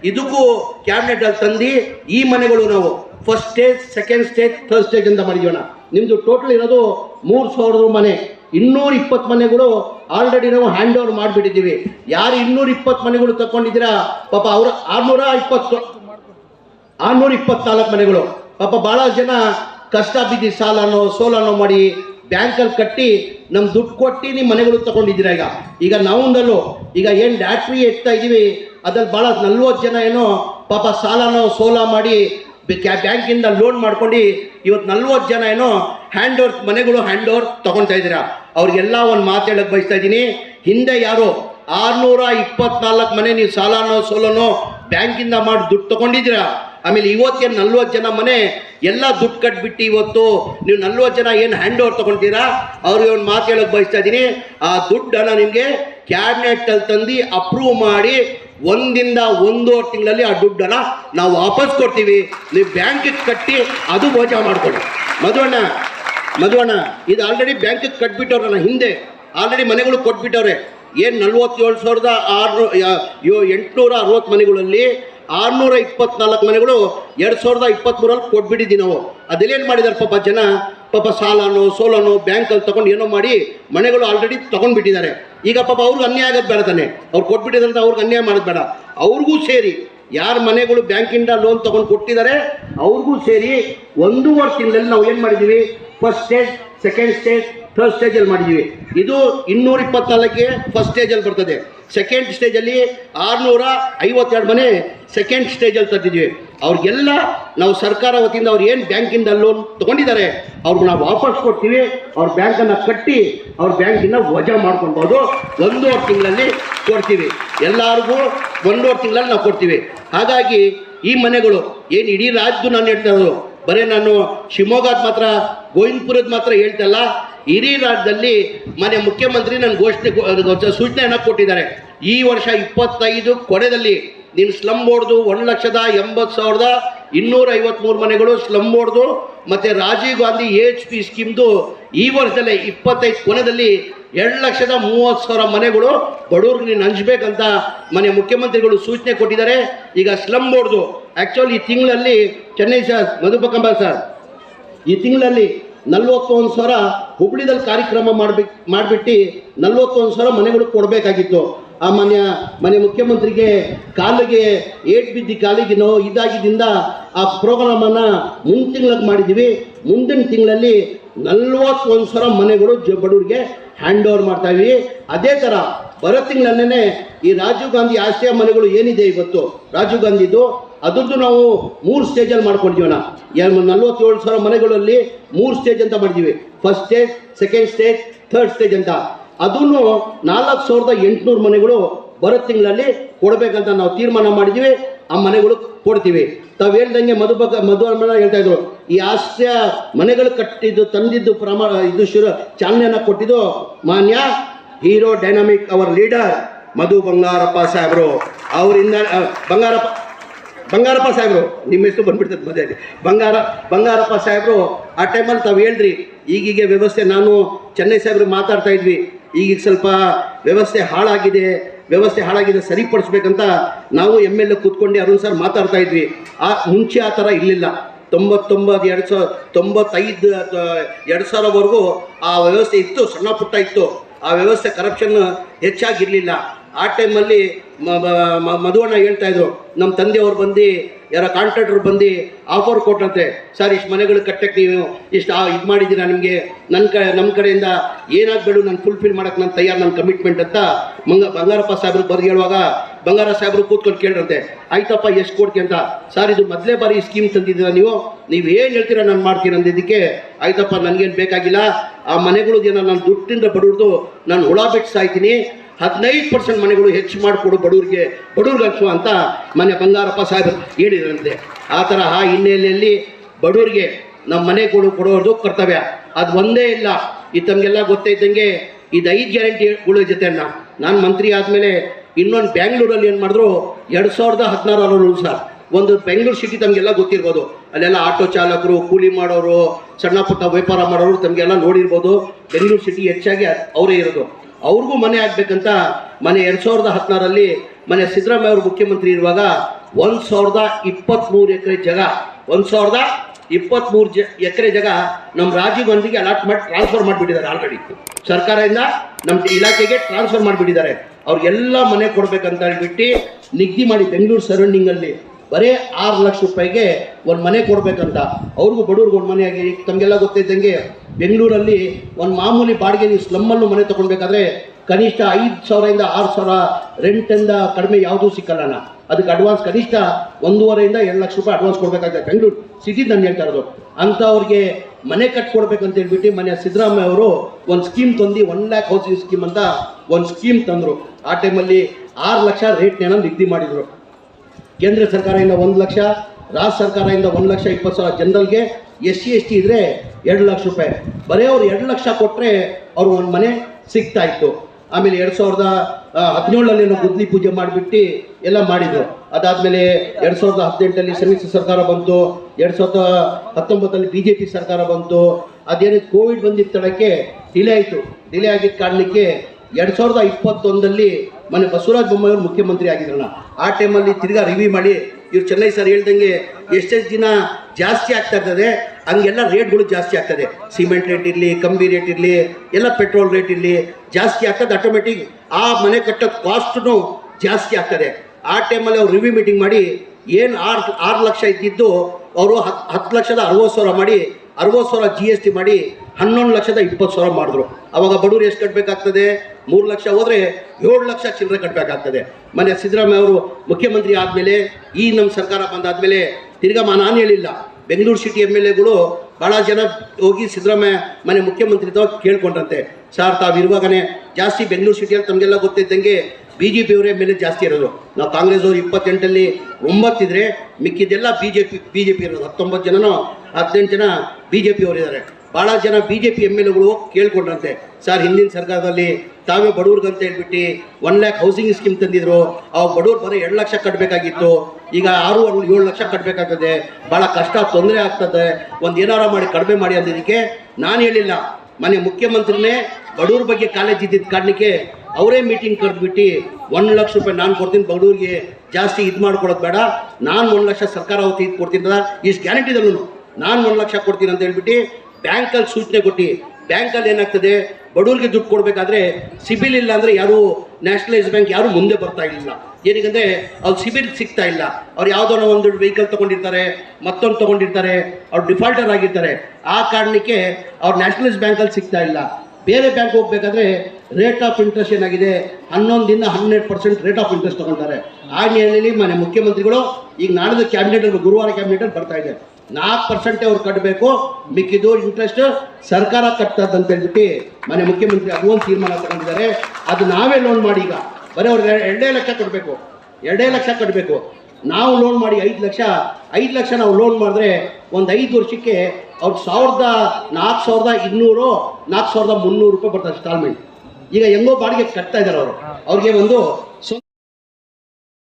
ಇದಕ್ಕೂ ಕ್ಯಾಬಿನೆಟಲ್ಲಿ ತಂದು ಈ ಮನೆಗಳು ನಾವು first stage second stage third stage ಅಂತ ಮಾಡಿದೋಣ ನಿಮ್ಮದು ಟೋಟಲ್ ಇರೋದು ಮೂರು ಸಾವಿರದ ಮನೆ. ಇನ್ನೂರ ಇಪ್ಪತ್ತು ಮನೆಗಳು ಆಲ್ರೆಡಿ ನಾವು ಹ್ಯಾಂಡ್ ಓವರ್ ಮಾಡಿಬಿಟ್ಟಿದ್ದೀವಿ. ಯಾರು ಇನ್ನೂರ ಇಪ್ಪತ್ತು ಮನೆಗಳು ತಗೊಂಡಿದ್ದೀರಾ ಪಾಪ ಅವ್ರ ಆರ್ನೂರ ಇಪ್ಪತ್ತು. ಆರ್ನೂರ ಇಪ್ಪತ್ನಾಲ್ಕು ಮನೆಗಳು. ಪಾಪ ಭಾಳ ಜನ ಕಷ್ಟ ಬಿದ್ದಿ ಸಾಲನೋ, ಸೋಲನೋ ಮಾಡಿ ಬ್ಯಾಂಕಲ್ಲಿ ಕಟ್ಟಿ ನಮ್ಮ ದುಡ್ಡು ಕೊಟ್ಟು ನಿಮ್ಮ ಮನೆಗಳು ತಗೊಂಡಿದ್ದೀರಾ ಈಗ? ಈಗ ನಾವೊಂದಲ್ಲೂ ಈಗ ಏನು ಲ್ಯಾಟ್ರಿ ಎತ್ತಾ ಇದ್ದೀವಿ ಅದ್ರಲ್ಲಿ ಭಾಳ ನಲ್ವತ್ತು ಜನ ಏನೋ ಪಾಪ ಸಾಲನೋ ಸೋಲ ಮಾಡಿ ಬ್ಯಾಂಕಿಂದ ಲೋನ್ ಮಾಡ್ಕೊಂಡು ಇವತ್ತು ನಲ್ವತ್ತು ಜನ ಏನೋ ಹ್ಯಾಂಡ್ ಓವರ್ ಮನೆಗಳು ಹ್ಯಾಂಡ್ ಓವರ್ ತಗೊಳ್ತಾ ಇದ್ದೀರಾ? ಅವ್ರಿಗೆಲ್ಲ ಒಂದು ಮಾತು ಹೇಳಕ್ಕೆ ಬಯಸ್ತಾ ಇದ್ದೀನಿ. ಹಿಂದೆ ಯಾರು ಆರ್ನೂರ ಇಪ್ಪತ್ನಾಲ್ಕು ಮನೆ ನೀವು ಸಾಲನೋ ಸೋಲನೋ ಬ್ಯಾಂಕಿಂದ ಮಾಡಿ ದುಡ್ಡು ತಗೊಂಡಿದ್ದೀರಾ? ಆಮೇಲೆ ಇವತ್ತೇನು ನಲ್ವತ್ತು ಜನ ಮನೆ ಎಲ್ಲ ದುಡ್ಡು ಕಟ್ಬಿಟ್ಟು ಇವತ್ತು ನೀವು ನಲ್ವತ್ತು ಜನ ಏನು ಹ್ಯಾಂಡ್ ಓವರ್ ತಗೊಳ್ತೀರಾ ಅವ್ರಿಗೆ ಒಂದು ಮಾತು ಹೇಳೋಕೆ ಬಯಸ್ತಾ ಇದ್ದೀನಿ. ಆ ದುಡ್ಡನ್ನು ನಿಮಗೆ ಕ್ಯಾಬಿನೆಟಲ್ಲಿ ತಂದು ಅಪ್ರೂವ್ ಮಾಡಿ ಒಂದಿಂದ ಒಂದೂವರೆ ತಿಂಗಳಲ್ಲಿ ಆ ದುಡ್ಡನ್ನು ನಾವು ವಾಪಸ್ ಕೊಡ್ತೀವಿ. ನೀವು ಬ್ಯಾಂಕಿಗೆ ಕಟ್ಟಿ ಅದು ಮೋಜ ಮಾಡ್ಕೊಳ್ಳಿ. ಮಧುವಣ್ಣ ಮಧುವಣ್ಣ ಇದು ಆಲ್ರೆಡಿ ಬ್ಯಾಂಕಿಗೆ ಕಟ್ಬಿಟ್ಟವ್ರಲ್ಲ ಹಿಂದೆ. ಆಲ್ರೆಡಿ ಮನೆಗಳು ಕೊಟ್ಬಿಟ್ಟವ್ರೆ. ಏನು ನಲ್ವತ್ತೇಳು ಸಾವಿರದ ಆರು ಎಂಟುನೂರ ಅರವತ್ತು ಮನೆಗಳಲ್ಲಿ ಆರುನೂರ ಇಪ್ಪತ್ನಾಲ್ಕು ಮನೆಗಳು ಎರಡು ಸಾವಿರದ ಇಪ್ಪತ್ತ್ಮೂರಲ್ಲಿ ಕೊಟ್ಬಿಟ್ಟಿದ್ದೀವಿ ನಾವು. ಅದೆಲ್ಲೇನು ಮಾಡಿದ್ದಾರೆ ಪಾಪ ಜನ? ಪಾಪ ಸಾಲನೋ, ಸೋಲನೋ ಬ್ಯಾಂಕಲ್ಲಿ ತೊಗೊಂಡು ಏನೋ ಮಾಡಿ ಮನೆಗಳು ಆಲ್ರೆಡಿ ತೊಗೊಂಡ್ಬಿಟ್ಟಿದ್ದಾರೆ. ಈಗ ಪಾಪ ಅವ್ರಿಗೆ ಅನ್ಯಾಯ ಆಗೋದು ಬೇಡ ತಾನೆ. ಅವ್ರು ಕೊಟ್ಬಿಟ್ಟಿದ್ರಂತ ಅವ್ರಿಗೆ ಅನ್ಯಾಯ ಮಾಡೋದು ಬೇಡ. ಅವ್ರಿಗೂ ಸೇರಿ ಯಾರ ಮನೆಗಳು ಬ್ಯಾಂಕಿಂದ ಲೋನ್ ತೊಗೊಂಡು ಕೊಟ್ಟಿದ್ದಾರೆ, ಅವ್ರಿಗೂ ಸೇರಿ ಒಂದೂವರೆ ತಿಂಗಳಲ್ಲಿ ನಾವು ಏನು ಮಾಡಿದ್ದೀವಿ first stage second stage third ಸ್ಟೇಜಲ್ಲಿ ಮಾಡಿದ್ದೀವಿ ಇದು ಇನ್ನೂರ ಇಪ್ಪತ್ನಾಲ್ಕಕ್ಕೆ ಫಸ್ಟ್ ಸ್ಟೇಜಲ್ಲಿ ಬರ್ತದೆ. ಸೆಕೆಂಡ್ ಸ್ಟೇಜಲ್ಲಿ ಆರುನೂರ ಐವತ್ತೆರಡು ಮನೆ ಸೆಕೆಂಡ್ ಸ್ಟೇಜಲ್ಲಿ ತರ್ತಿದ್ವಿ ಅವ್ರಿಗೆಲ್ಲ ನಾವು ಸರ್ಕಾರ ವತಿಯಿಂದ ಅವ್ರು ಏನು ಬ್ಯಾಂಕಿಂದ ಲೋನ್ ತೊಗೊಂಡಿದ್ದಾರೆ, ಅವ್ರಿಗೆ ನಾವು ವಾಪಸ್ ಕೊಡ್ತೀವಿ. ಅವ್ರ ಬ್ಯಾಂಕನ್ನು ಕಟ್ಟಿ ಅವ್ರ ಬ್ಯಾಂಕಿಂದ ವಜಾ ಮಾಡ್ಕೊಳ್ಬೋದು. ಒಂದೂವರೆ ತಿಂಗಳಲ್ಲಿ ಕೊಡ್ತೀವಿ. ಎಲ್ಲರಿಗೂ ಒಂದೂವರೆ ತಿಂಗಳಲ್ಲಿ ನಾವು ಕೊಡ್ತೀವಿ. ಹಾಗಾಗಿ ಈ ಮನೆಗಳು ಏನು ಇಡೀ ರಾಜ್ಯದ್ದು ನಾನು ಹೇಳ್ತಾ ಇರೋದು ಬರೀ ನಾನು ಶಿವಮೊಗ್ಗದ ಮಾತ್ರ, ಗೋವಿಂದಪುರದ ಮಾತ್ರ ಹೇಳ್ತಲ್ಲ, ಇಡೀ ರಾಜ್ಯದಲ್ಲಿ ಮನೆ ಮುಖ್ಯಮಂತ್ರಿ ನನ್ನ ಘೋಷಣೆ ಸೂಚನೆಯನ್ನು ಕೊಟ್ಟಿದ್ದಾರೆ. ಈ ವರ್ಷ ಇಪ್ಪತ್ತೈದು ಕೊನೆಯಲ್ಲಿ ನೀನು ಸ್ಲಮ್ ಹೊಡೆದು ಒಂದು ಲಕ್ಷದ ಎಂಬತ್ತು ಸಾವಿರದ ಇನ್ನೂರ ಮನೆಗಳು ಸ್ಲಮ್ ಹೊಡೆದು ಮತ್ತು ರಾಜೀವ್ ಗಾಂಧಿ ಎಚ್ ಪಿ ಸ್ಕೀಮ್ದು ಈ ವರ್ಷದಲ್ಲೇ ಇಪ್ಪತ್ತೈದು ಕೊನೆಯಲ್ಲಿ ಎರಡು ಲಕ್ಷದ ಮೂವತ್ತು ಸಾವಿರ ಮನೆಗಳು ಬಡವ್ರಿಗೆ ನೀನು ಹಂಚ್ಬೇಕಂತ ಮನೆ ಮುಖ್ಯಮಂತ್ರಿಗಳು ಸೂಚನೆ ಕೊಟ್ಟಿದ್ದಾರೆ. ಈಗ ಸ್ಲಮ್ ಬೋರ್ಡ್ದು ಆ್ಯಕ್ಚುಲಿ ಈ ತಿಂಗಳಲ್ಲಿ ಚೆನ್ನೈ ಸರ್ ಮಧುಪಕಂಬ ಸರ್ ಈ ತಿಂಗಳಲ್ಲಿ ನಲ್ವತ್ತೊಂದು ಸಾವಿರ ಹುಬ್ಳಿದಲ್ಲಿ ಕಾರ್ಯಕ್ರಮ ಮಾಡ್ಬೇಕು ಮಾಡಿಬಿಟ್ಟು ನಲ್ವತ್ತೊಂದು ಸಾವಿರ ಮನೆಗಳು ಕೊಡಬೇಕಾಗಿತ್ತು. ಆ ಮನೆ ಮನೆ ಮುಖ್ಯಮಂತ್ರಿಗೆ ಕಾಲಿಗೆ ಏಟ್ ಬಿದ್ದಿ ಕಾಲಿಗೆ ನೋವು ಇದಾಗಿದ್ದರಿಂದ ಆ ಪ್ರೋಗ್ರಾಮನ್ನು ಮುಂದಿನ ತಿಂಗಳಿಗೆ ಮಾಡಿದ್ದೀವಿ ಮುಂದಿನ ತಿಂಗಳಲ್ಲಿ ನಲ್ವತ್ತೊಂದು ಸಾವಿರ ಮನೆಗಳು ಜ, ಬಡವರಿಗೆ ಹ್ಯಾಂಡ್ ಓವರ್ ಮಾಡ್ತಾ ಇದ್ದೀವಿ ಅದೇ ಥರ ಬರೋ ತಿಂಗಳನ್ನೇ ಈ ರಾಜೀವ್ ಗಾಂಧಿ ಆಶ್ರಯ ಮನೆಗಳು ಏನಿದೆ ಇವತ್ತು? ರಾಜೀವ್ ಗಾಂಧಿದು? ಅದ್ರದ್ದು ನಾವು ಮೂರು ಸ್ಟೇಜಲ್ಲಿ ಮಾಡ್ಕೊಂಡಿದ್ದೀವಣ್ಣ ಎರಡು ನಲ್ವತ್ತೇಳು ಸಾವಿರ ಮನೆಗಳಲ್ಲಿ ಮೂರು ಸ್ಟೇಜ್ ಅಂತ ಮಾಡಿದ್ದೀವಿ first stage second stage third stage ಅಂತ. ಅದನ್ನು ನಾಲ್ಕು ಸಾವಿರದ ಎಂಟುನೂರು ಮನೆಗಳು ಬರೋ ತಿಂಗಳಲ್ಲಿ ಕೊಡಬೇಕಂತ ನಾವು ತೀರ್ಮಾನ ಮಾಡಿದ್ದೀವಿ ಆ ಮನೆಗಳು ಕೊಡ್ತೀವಿ. ತಾವು ಹೇಳ್ದಂಗೆ ಮಧು ಬಗ್ಗೆ ಮಧು ಹೇಳ್ತಾ ಇದ್ರು. ಈ ಆಶ್ರಯ ಮನೆಗಳು ಕಟ್ಟಿದ್ದು, ತಂದಿದ್ದು ಪ್ರಮಾಣ ಇದು ಶುರು ಚಾಲನೆಯನ್ನು ಕೊಟ್ಟಿದ್ದು ಮಾನ್ಯ hero dynamic our leader Madhu Bangarappa ಸಾಹೇಬರು ಅವರಿಂದ ಬಂಗಾರಪ್ಪ ಬಂಗಾರಪ್ಪ ಸಾಹೇಬರು ನಿಮ್ಮ ಹೆಸರು ಬಂದ್ಬಿಡ್ತದೆ ಮದುವೆ ಬಂಗಾರ, ಬಂಗಾರಪ್ಪ ಸಾಹೇಬರು ಆ ಟೈಮಲ್ಲಿ ತಾವು ಹೇಳ್ರಿ, ಈಗೀಗ ವ್ಯವಸ್ಥೆ ನಾನು ಚೆನ್ನೈ ಸಾಹೇಬ್ರು ಮಾತಾಡ್ತಾ ಇದ್ವಿ. ಈಗೀಗ ಸ್ವಲ್ಪ ವ್ಯವಸ್ಥೆ ಹಾಳಾಗಿದೆ ವ್ಯವಸ್ಥೆ ಹಾಳಾಗಿದೆ ಸರಿಪಡಿಸ್ಬೇಕಂತ ನಾವು ಎಂ ಎಲ್ ಎ ಕೂತ್ಕೊಂಡು ಅರುಣ್ ಸರ್ ಮಾತಾಡ್ತಾ ಇದ್ವಿ. ಆ, ಮುಂಚೆ ಆ ಥರ ಇರಲಿಲ್ಲ ತೊಂಬತ್ತೊಂಬತ್ತು, ಎರಡು ಸಾವಿರ ತೊಂಬತ್ತೈದು ಎರಡು ಸಾವಿರವರೆಗೂ ಆ ವ್ಯವಸ್ಥೆ ಇತ್ತು, ಸಣ್ಣ ಪುಟ್ಟ ಇತ್ತು. ಆ ವ್ಯವಸ್ಥೆ ಕರಪ್ಷನ್ ಹೆಚ್ಚಾಗಿರಲಿಲ್ಲ. ಆ ಟೈಮಲ್ಲಿ ಮಧುವಣ್ಣ ಹೇಳ್ತಾ ಇದ್ರು ನಮ್ಮ ತಂದೆಯವ್ರು ಬಂದು ಯಾರೋ ಕಾಂಟ್ರಾಕ್ಟರ್ ಬಂದು ಆಫರ್ ಕೊಟ್ಟಂತೆ, ಸರ್, ಇಷ್ಟು ಮನೆಗಳು ಕಟ್ಟಕ್ಕೆ ನೀವು ಇಷ್ಟು ಇದು ಮಾಡಿದ್ದೀರಾ ನಿಮಗೆ? ನನ್ನ ಕ ನಮ್ಮ ಕಡೆಯಿಂದ ಏನಾಗಬೇಡು, ನಾನು ಫುಲ್ಫಿಲ್ ಮಾಡೋಕ್ಕೆ ನಾನು ತಯಾರು ನನ್ನ ಕಮಿಟ್ಮೆಂಟ್ ಅಂತ ಮಂಗ, ಬಂಗಾರಪ್ಪ ಸಾಹೇಬ್ರಿಗೆ ಬರೆದು ಹೇಳುವಾಗ ಬಂಗಾರ ಸಾಹೇಬ್ರು ಕೂತ್ಕೊಂಡು ಕೇಳ್ರಂತೆ ಆಯ್ತಪ್ಪ, ಎಷ್ಟು ಕೊಡ್ತಿ ಅಂತ? ಸರ್, ಇದು ಮೊದಲೇ ಬಾರಿ ಸ್ಕೀಮ್ ತಂದಿದ್ದೀರಾ ನೀವು? ನೀವು ಏನು ಹೇಳ್ತೀರಾ ನಾನು ಮಾಡ್ತೀನಿ ಅಂದಿದ್ದಕ್ಕೆ ಆಯ್ತಪ್ಪ, ನನಗೇನು ಬೇಕಾಗಿಲ್ಲ. ಆ ಮನೆಗಳು ಜನ ನಾನು ದುಡ್ಡಿಂದ ಬಡಿದು ನಾನು ಹುಳ ಬಿಟ್ಟು ಸಾಯ್ತೀನಿ ಹದಿನೈದು ಪರ್ಸೆಂಟ್ ಮನೆಗಳು ಹೆಚ್ಚು ಮಾಡಿಕೊಡು ಬಡವ್ರಿಗೆ ಬಡವ್ರಿಗೆ ಹಚ್ಚು ಅಂತ ಮನೆ ಬಂಗಾರಪ್ಪ ಸಾಹೇಬರು ಹೇಳಿದ್ರಂತೆ. ಆ ಥರ ಆ ಹಿನ್ನೆಲೆಯಲ್ಲಿ ಬಡವ್ರಿಗೆ ನಮ್ಮ ಮನೆ ಕೊಡು, ಕೊಡೋದು ಕರ್ತವ್ಯ. ಅದು ಒಂದೇ ಇಲ್ಲ. ಈ ತಮಗೆಲ್ಲ ಗೊತ್ತೈದಂಗೆ ಇದು ಐದು ಗ್ಯಾರಂಟಿಗಳ ಜೊತೆ ನಾನು ಮಂತ್ರಿ ಆದಮೇಲೆ ಇನ್ನೊಂದು ಬ್ಯಾಂಗ್ಳೂರಲ್ಲಿ ಏನು ಮಾಡಿದ್ರು? ಎರಡು ಸಾವಿರದ ಹದಿನಾರರಲ್ಲಿ ಸರ್. ಒಂದು ಬೆಂಗಳೂರು ಸಿಟಿ ತಮಗೆಲ್ಲ ಗೊತ್ತಿರ್ಬೋದು. ಅಲ್ಲೆಲ್ಲ ಆಟೋ ಚಾಲಕರು, ಕೂಲಿ ಮಾಡೋರು, ಸಣ್ಣ ಪುಟ್ಟ ವ್ಯಾಪಾರ ಮಾಡೋರು ತಮಗೆಲ್ಲ ನೋಡಿರ್ಬೋದು. ಬೆಂಗಳೂರು ಸಿಟಿ ಹೆಚ್ಚಾಗಿ ಅವರೇ ಇರೋದು. ಅವ್ರಿಗೂ ಮನೆ ಆಗ್ಬೇಕಂತ ಮನೆ ಎರಡು ಸಾವಿರದ ಹದಿನಾರಲ್ಲಿ ಮನೆ ಸಿದ್ದರಾಮಯ್ಯ ಅವರು ಮುಖ್ಯಮಂತ್ರಿ ಇರುವಾಗ ಒಂದು ಸಾವಿರದ ಇಪ್ಪತ್ತ್ಮೂರು ಎಕರೆ ಜಾಗ, ಒಂದು ಸಾವಿರದ ಇಪ್ಪತ್ತ್ಮೂರು ಜ ಎಕರೆ ಜಾಗ ನಮ್ಮ ರಾಜೀವ್ ಗಾಂಧಿಗೆ ಅಲಾಟ್ ಮಾಡಿ ಟ್ರಾನ್ಸ್ಫರ್ ಮಾಡಿಬಿಟ್ಟಿದ್ದಾರೆ ಆಲ್ರೆಡಿ ಸರ್ಕಾರದಿಂದ ನಮ್ಮ ಇಲಾಖೆಗೆ ಟ್ರಾನ್ಸ್ಫರ್ ಮಾಡಿಬಿಟ್ಟಿದ್ದಾರೆ. ಅವ್ರಿಗೆಲ್ಲ ಮನೆ ಕೊಡಬೇಕಂತ ಹೇಳ್ಬಿಟ್ಟು ನಿಗದಿ ಮಾಡಿ ಬೆಂಗಳೂರು ಸರೌಂಡಿಂಗಲ್ಲಿ ಬರೀ ಆರು ಲಕ್ಷ ರೂಪಾಯಿಗೆ ಒಂದು ಮನೆ ಕೊಡಬೇಕಂತ. ಅವ್ರಿಗೂ ಬಡವ್ರಿಗೆ ಒಂದು ಮನೆ ಆಗಿ, ತಮಗೆಲ್ಲ ಗೊತ್ತಿದ್ದಂಗೆ ಬೆಂಗಳೂರಲ್ಲಿ ಒಂದು ಮಾಮೂಲಿ ಬಾಡಿಗೆ ನೀವು ಸ್ಲಮ್ಮಲ್ಲೂ ಮನೆ ತೊಗೊಳ್ಬೇಕಾದ್ರೆ ಕನಿಷ್ಠ ಐದು ಸಾವಿರದಿಂದ ಆರು ಸಾವಿರ ರೆಂಟಿಂದ ಕಡಿಮೆ ಯಾವುದೂ ಸಿಕ್ಕಲ್ಲಣ್ಣ ಅದಕ್ಕೆ ಅಡ್ವಾನ್ಸ್ ಕನಿಷ್ಠ ಒಂದೂವರೆಯಿಂದ ಎರಡು ಲಕ್ಷ ರೂಪಾಯಿ ಅಡ್ವಾನ್ಸ್ ಕೊಡಬೇಕಾಗ್ತದೆ ಬೆಂಗಳೂರು ಸಿಟಿ ನಾನು ಹೇಳ್ತಾ ಇರೋದು. ಅಂಥವ್ರಿಗೆ ಮನೆ ಕಟ್ಕೊಡ್ಬೇಕಂತ ಹೇಳ್ಬಿಟ್ಟು ಮನೆ ಸಿದ್ದರಾಮಯ್ಯ ಅವರು ಒಂದು ಸ್ಕೀಮ್ ತಂದು ಒನ್ ಲ್ಯಾಕ್ ಹೌಸಿಂಗ್ ಸ್ಕೀಮ್ ಅಂತ ಒಂದು ಸ್ಕೀಮ್ ತಂದರು. ಆ ಟೈಮಲ್ಲಿ ಆರು ಲಕ್ಷ ರೇಟ್ನೇನೋ ನಿಗದಿ ಮಾಡಿದರು. ಕೇಂದ್ರ ಸರ್ಕಾರದಿಂದ ಒಂದು ಲಕ್ಷ, ರಾಜ್ಯ ಸರ್ಕಾರದಿಂದ ಒಂದು ಲಕ್ಷ ಇಪ್ಪತ್ತು ಸಾವಿರ ಜನರಲ್ಗೆ ಎಸ್ ಸಿ, ಎಸ್ ಟಿ ಇದ್ದರೆ ಎರಡು ಲಕ್ಷ ರೂಪಾಯಿ. ಬರೀ ಅವ್ರು ಎರಡು ಲಕ್ಷ ಕೊಟ್ಟರೆ ಅವ್ರು ಒಂದು ಮನೆ ಸಿಗ್ತಾ ಇತ್ತು. ಆಮೇಲೆ ಎರಡು ಸಾವಿರದ ಹದಿನೇಳರಲ್ಲಿ ಗುದ್ಲಿ ಪೂಜೆ ಮಾಡಿಬಿಟ್ಟು ಎಲ್ಲ ಮಾಡಿದರು. ಅದಾದಮೇಲೆ ಎರಡು ಸಾವಿರದ ಹದಿನೆಂಟರಲ್ಲಿ ಸಮ್ಮಿಶ್ರ ಸರ್ಕಾರ ಬಂತು, ಎರಡು ಸಾವಿರದ ಹತ್ತೊಂಬತ್ತಲ್ಲಿ ಬಿ ಜೆ ಪಿ ಸರ್ಕಾರ ಬಂತು. ಅದೇನು ಕೋವಿಡ್ ಬಂದಿದ್ದ ತಡಕ್ಕೆ ಡಿಲೇ ಆಯಿತು. ಡಿಲೇ ಆಗಿದ್ದ ಕಾರಣಕ್ಕೆ ಎರಡು ಸಾವಿರದ ಇಪ್ಪತ್ತೊಂದರಲ್ಲಿ ಮೊನ್ನೆ ಬಸವರಾಜ ಬೊಮ್ಮಾಯಿ ಮುಖ್ಯಮಂತ್ರಿ ಆಗಿದ್ರಲ್ಲ, ಆ ಟೈಮಲ್ಲಿ ತಿರ್ಗಾ ರಿವ್ಯೂ ಮಾಡಿ, ಇವ್ರು ಚೆನ್ನೈ ಸರ್ ಹೇಳ್ದಂಗೆ ಎಷ್ಟೆಷ್ಟು ದಿನ ಜಾಸ್ತಿ ಆಗ್ತಾ ಇರ್ತದೆ, ಹಂಗೆಲ್ಲ ರೇಟ್ಗಳು ಜಾಸ್ತಿ ಆಗ್ತದೆ ಸಿಮೆಂಟ್ ರೇಟ್ ಇರಲಿ, ಕಂಬಿ ರೇಟ್ ಇರಲಿ, ಎಲ್ಲ ಪೆಟ್ರೋಲ್ ರೇಟ್ ಇರಲಿ, ಜಾಸ್ತಿ ಆಗ್ತದೆ ಆಟೋಮೆಟಿಕ್ ಆ ಮನೆ ಕಟ್ಟೋ ಕಾಸ್ಟ್ನು ಜಾಸ್ತಿ ಆಗ್ತದೆ. ಆ ಟೈಮಲ್ಲಿ ಅವ್ರು ರಿವ್ಯೂ ಮೀಟಿಂಗ್ ಮಾಡಿ, ಏನು ಆರು ಆರು ಲಕ್ಷ ಇದ್ದಿದ್ದು, ಅವರು ಹತ್ತು ಹತ್ತು ಲಕ್ಷದ ಅರವತ್ತು ಸಾವಿರ ಮಾಡಿ ಅರವತ್ತು ಸಾವಿರ ಜಿ ಎಸ್ ಟಿ ಮಾಡಿ ಹನ್ನೊಂದು ಲಕ್ಷದ ಇಪ್ಪತ್ತು ಸಾವಿರ ಮಾಡಿದ್ರು. ಅವಾಗ ಬಡವರು ಎಷ್ಟು ಕಟ್ಟಬೇಕಾಗ್ತದೆ ಮೂರು ಲಕ್ಷ ಹೋದರೆ ಏಳು ಲಕ್ಷ ಚಿಲ್ಲರೆ ಕಟ್ಟಬೇಕಾಗ್ತದೆ ಮನೆ ಸಿದ್ದರಾಮಯ್ಯ ಅವರು ಮುಖ್ಯಮಂತ್ರಿ ಆದಮೇಲೆ ಈ ನಮ್ಮ ಸರ್ಕಾರ ಬಂದಾದಮೇಲೆ ತಿರ್ಗಾ ಮಾ- ನಾನು ಹೇಳಿಲ್ಲ. ಬೆಂಗಳೂರು ಸಿಟಿ ಎಂ ಎಲ್ ಎಗಳು ಭಾಳ ಜನ ಹೋಗಿ ಸಿದ್ದರಾಮಯ್ಯ ಮನೆ ಮುಖ್ಯಮಂತ್ರಿ ತಾವು ಕೇಳ್ಕೊಂಡ್ರಂತೆ ಸರ್, ತಾವು ಇರುವಾಗನೇ ಜಾಸ್ತಿ ಬೆಂಗಳೂರು ಸಿಟಿಯಲ್ಲಿ ತಮಗೆಲ್ಲ ಗೊತ್ತಿದ್ದಂಗೆ ಬಿ ಜೆ ಪಿಯವರೇ ಎಂ ಎಲ್ ಜಾಸ್ತಿ ಇರೋದು. ನಾವು ಕಾಂಗ್ರೆಸ್ ಅವರು ಇಪ್ಪತ್ತೆಂಟಲ್ಲಿ ಒಂಬತ್ತಿದ್ರೆ ಮಿಕ್ಕಿದ್ದೆಲ್ಲ B J P B J P ಇರೋದು. ಹತ್ತೊಂಬತ್ತು ಜನನೋ, ಹದಿನೆಂಟು ಜನ ಬಿ ಜೆ ಪಿ ಅವರಿದ್ದಾರೆ. ಭಾಳ ಜನ B J P M L ಎಗಳು ಕೇಳ್ಕೊಂಡ್ರಂತೆ. ಸರ್, ಹಿಂದಿನ ಸರ್ಕಾರದಲ್ಲಿ ತಾವೇ ಬಡವ್ರಿಗಂತ ಹೇಳ್ಬಿಟ್ಟು ಒನ್ ಲ್ಯಾಕ್ ಹೌಸಿಂಗ್ ಸ್ಕೀಮ್ ತಂದಿದ್ರು. ಆ ಬಡವ್ರು ಬರೀ ಎರಡು ಲಕ್ಷ ಕಟ್ಟಬೇಕಾಗಿತ್ತು ಈಗ ಆರು, ಏಳು ಲಕ್ಷ ಕಟ್ಟಬೇಕಾಗ್ತದೆ ಭಾಳ ಕಷ್ಟ, ತೊಂದರೆ ಆಗ್ತದೆ. ಒಂದು ಏನಾರ ಮಾಡಿ ಕಡಿಮೆ ಮಾಡಿ ಅಂದಿದ್ದಕ್ಕೆ ನಾನು ಹೇಳಿಲ್ಲ. ಮನೆ ಮುಖ್ಯಮಂತ್ರಿನೇ ಬಡವ್ರ ಬಗ್ಗೆ ಕಾಲೇಜ್ ಇದ್ದಿದ್ದ ಕಾರಣಕ್ಕೆ ಅವರೇ ಮೀಟಿಂಗ್ ಕರೆದ್ಬಿಟ್ಟು ಒಂದು ಲಕ್ಷ ರೂಪಾಯಿ ನಾನು ಕೊಡ್ತೀನಿ ಬಡವ್ರಿಗೆ ಜಾಸ್ತಿ ಇದು ಮಾಡ್ಕೊಳ್ಳೋದು ಬೇಡ. ನಾನು ಒಂದು ಲಕ್ಷ ಸರ್ಕಾರ ಅವತ್ತು ಇದು ಕೊಡ್ತೀನಿ ಇಷ್ಟು ಗ್ಯಾರಂಟಿದಲ್ಲೂ ನಾನು. ಒಂದು ಲಕ್ಷ ಕೊಡ್ತೀನಿ ಅಂತ ಹೇಳ್ಬಿಟ್ಟು ಬ್ಯಾಂಕಲ್ಲಿ ಸೂಚನೆ ಕೊಟ್ಟು, ಬ್ಯಾಂಕಲ್ಲಿ ಏನಾಗ್ತದೆ, ಬಡವ್ರಿಗೆ ದುಡ್ಡು ಕೊಡಬೇಕಾದ್ರೆ ಸಿಬಿಲ್ ಇಲ್ಲ ಅಂದರೆ ಯಾರು ನ್ಯಾಷನಲೈಸ್ ಬ್ಯಾಂಕ್ ಯಾರು ಮುಂದೆ ಬರ್ತಾ ಇಲ್ಲ. ಏನಿಗಂದರೆ ಅವ್ರು ಸಿಬಿಲ್ ಸಿಗ್ತಾ ಇಲ್ಲ. ಅವ್ರು ಯಾವುದೋ ಒಂದು ವೆಹಿಕಲ್ ತೊಗೊಂಡಿರ್ತಾರೆ, ಮತ್ತೊಂದು ತೊಗೊಂಡಿರ್ತಾರೆ, ಅವ್ರು ಡಿಫಾಲ್ಟರ್ ಆಗಿರ್ತಾರೆ. ಆ ಕಾರಣಕ್ಕೆ ಅವ್ರು ನ್ಯಾಷನಲೈಸ್ ಬ್ಯಾಂಕಲ್ಲಿ ಸಿಗ್ತಾ ಇಲ್ಲ. ಬೇರೆ ಬ್ಯಾಂಕ್ ಹೋಗ್ಬೇಕಾದ್ರೆ ರೇಟ್ ಆಫ್ ಇಂಟ್ರೆಸ್ಟ್ ಏನಾಗಿದೆ? ಹನ್ನೊಂದಿಂದ ಹನ್ನೆರಡು ಪರ್ಸೆಂಟ್ ರೇಟ್ ಆಫ್ ಇಂಟ್ರೆಸ್ಟ್ ತಗೊಳ್ತಾರೆ ಆ ಮನೆ ಮುಖ್ಯಮಂತ್ರಿಗಳು, ಈಗ ನಾಡಿದ ಕ್ಯಾಬಿನೆಟ್ ಗುರುವಾರ ಕ್ಯಾಬಿನೆಟ್ ಬರ್ತಾ ಇದೆ. ನಾಲ್ಕು ಪರ್ಸೆಂಟೇ ಅವ್ರು ಕಟ್ಟಬೇಕು ಮಿಕ್ಕಿದ್ದು ಇಂಟ್ರೆಸ್ಟ್ ಸರ್ಕಾರ ಕಟ್ತದೆ ಅಂತ ಹೇಳ್ಬಿಟ್ಟು ಮನೆ ಮುಖ್ಯಮಂತ್ರಿ ಅದು ಒಂದು ತೀರ್ಮಾನ ತಗೊಂಡಿದ್ದಾರೆ. ಅದು ನಾವೇ ಲೋನ್ ಮಾಡಿ ಈಗ. ಬರೀ ಅವ್ರಿಗೆ ಎರಡೇ ಲಕ್ಷ ಕಟ್ಟಬೇಕು ಎರಡೇ ಲಕ್ಷ ಕಟ್ಟಬೇಕು ನಾವು ಲೋನ್ ಮಾಡಿ ಐದು ಲಕ್ಷ ಐದು ಲಕ್ಷ ನಾವು ಲೋನ್ ಮಾಡಿದ್ರೆ ಒಂದು ಐದು ವರ್ಷಕ್ಕೆ ಅವ್ರು ಸಾವಿರದ ನಾಲ್ಕು ಸಾವಿರದ ಇನ್ನೂರು, ನಾಲ್ಕು ಸಾವಿರದ ಮುನ್ನೂರು ರೂಪಾಯಿ ಬರ್ತದೆ ಇನ್ಸ್ಟಾಲ್ಮೆಂಟ್ ಈಗ ಹೆಂಗೋ ಬಾಡಿಗೆ ಕಟ್ತಾ ಇದ್ದಾರೆ ಅವರು. ಅವ್ರಿಗೆ ಒಂದು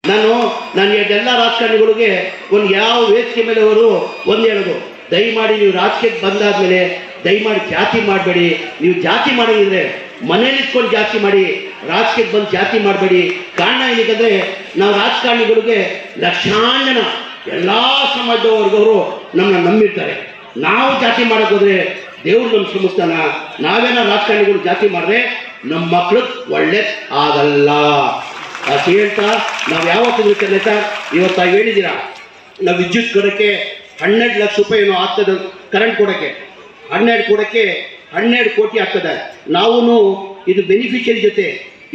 ನಾನು ನಾನು ಎಲ್ಲ ರಾಜಕಾರಣಿಗಳಿಗೆ ಒಂದು ಯಾವ ವೇದಿಕೆ ಮೇಲೆ ಅವರು ಒಂದು ಹೇಳೋದು. ದಯಮಾಡಿ ನೀವು ರಾಜಕೀಯಕ್ಕೆ ಬಂದಾದ್ಮೇಲೆ ದಯಮಾಡಿ ಜಾತಿ ಮಾಡಬೇಡಿ. ನೀವು ಜಾತಿ ಮಾಡೋದಿದ್ರೆ ಮನೇಲಿ ಇಟ್ಕೊಂಡು ಜಾತಿ ಮಾಡಿ ರಾಜಕೀಯಕ್ಕೆ ಬಂದು ಜಾತಿ ಮಾಡಬೇಡಿ. ಕಾರಣ ಏನಕ್ಕೆ ನಾವು ರಾಜಕಾರಣಿಗಳಿಗೆ ಲಕ್ಷಾಂತರ ಜನ ಎಲ್ಲ ಸಮಾಜದವರೆಗವರು ನಮ್ಮನ್ನ ನಂಬಿರ್ತಾರೆ ನಾವು ಜಾತಿ ಮಾಡೋಕ್ಕೋದ್ರೆ ದೇವ್ರು ನಮ್ಮ ಶ್ರಮಿಸ್ತಾನ ನಾವೇನ ರಾಜಕಾರಣಿಗಳು ಜಾತಿ ಮಾಡಿದ್ರೆ ನಮ್ಮ ಮಕ್ಕಳು ಒಳ್ಳೆ ಆಗಲ್ಲ. ಅದು ಹೇಳ್ತಾ, ನಾವು ಯಾವತ್ತೂ ಗೊತ್ತಿಲ್ಲ ಸರ್ ಹೇಳಿದ್ದೀರಾ? ನಾವು ವಿದ್ಯುತ್ ಕೊಡೋಕ್ಕೆ ಹನ್ನೆರಡು ಲಕ್ಷ ರೂಪಾಯಿ ಏನೋ ಆಗ್ತದೆ ಕರೆಂಟ್ ಕೊಡೋಕ್ಕೆ. ಹನ್ನೆರಡು ಕೊಡೋಕ್ಕೆ ಹನ್ನೆರಡು ಕೋಟಿ ಆಗ್ತದೆ. ನಾವು ಇದು ಬೆನಿಫಿಷಿಯರಿ ಜೊತೆ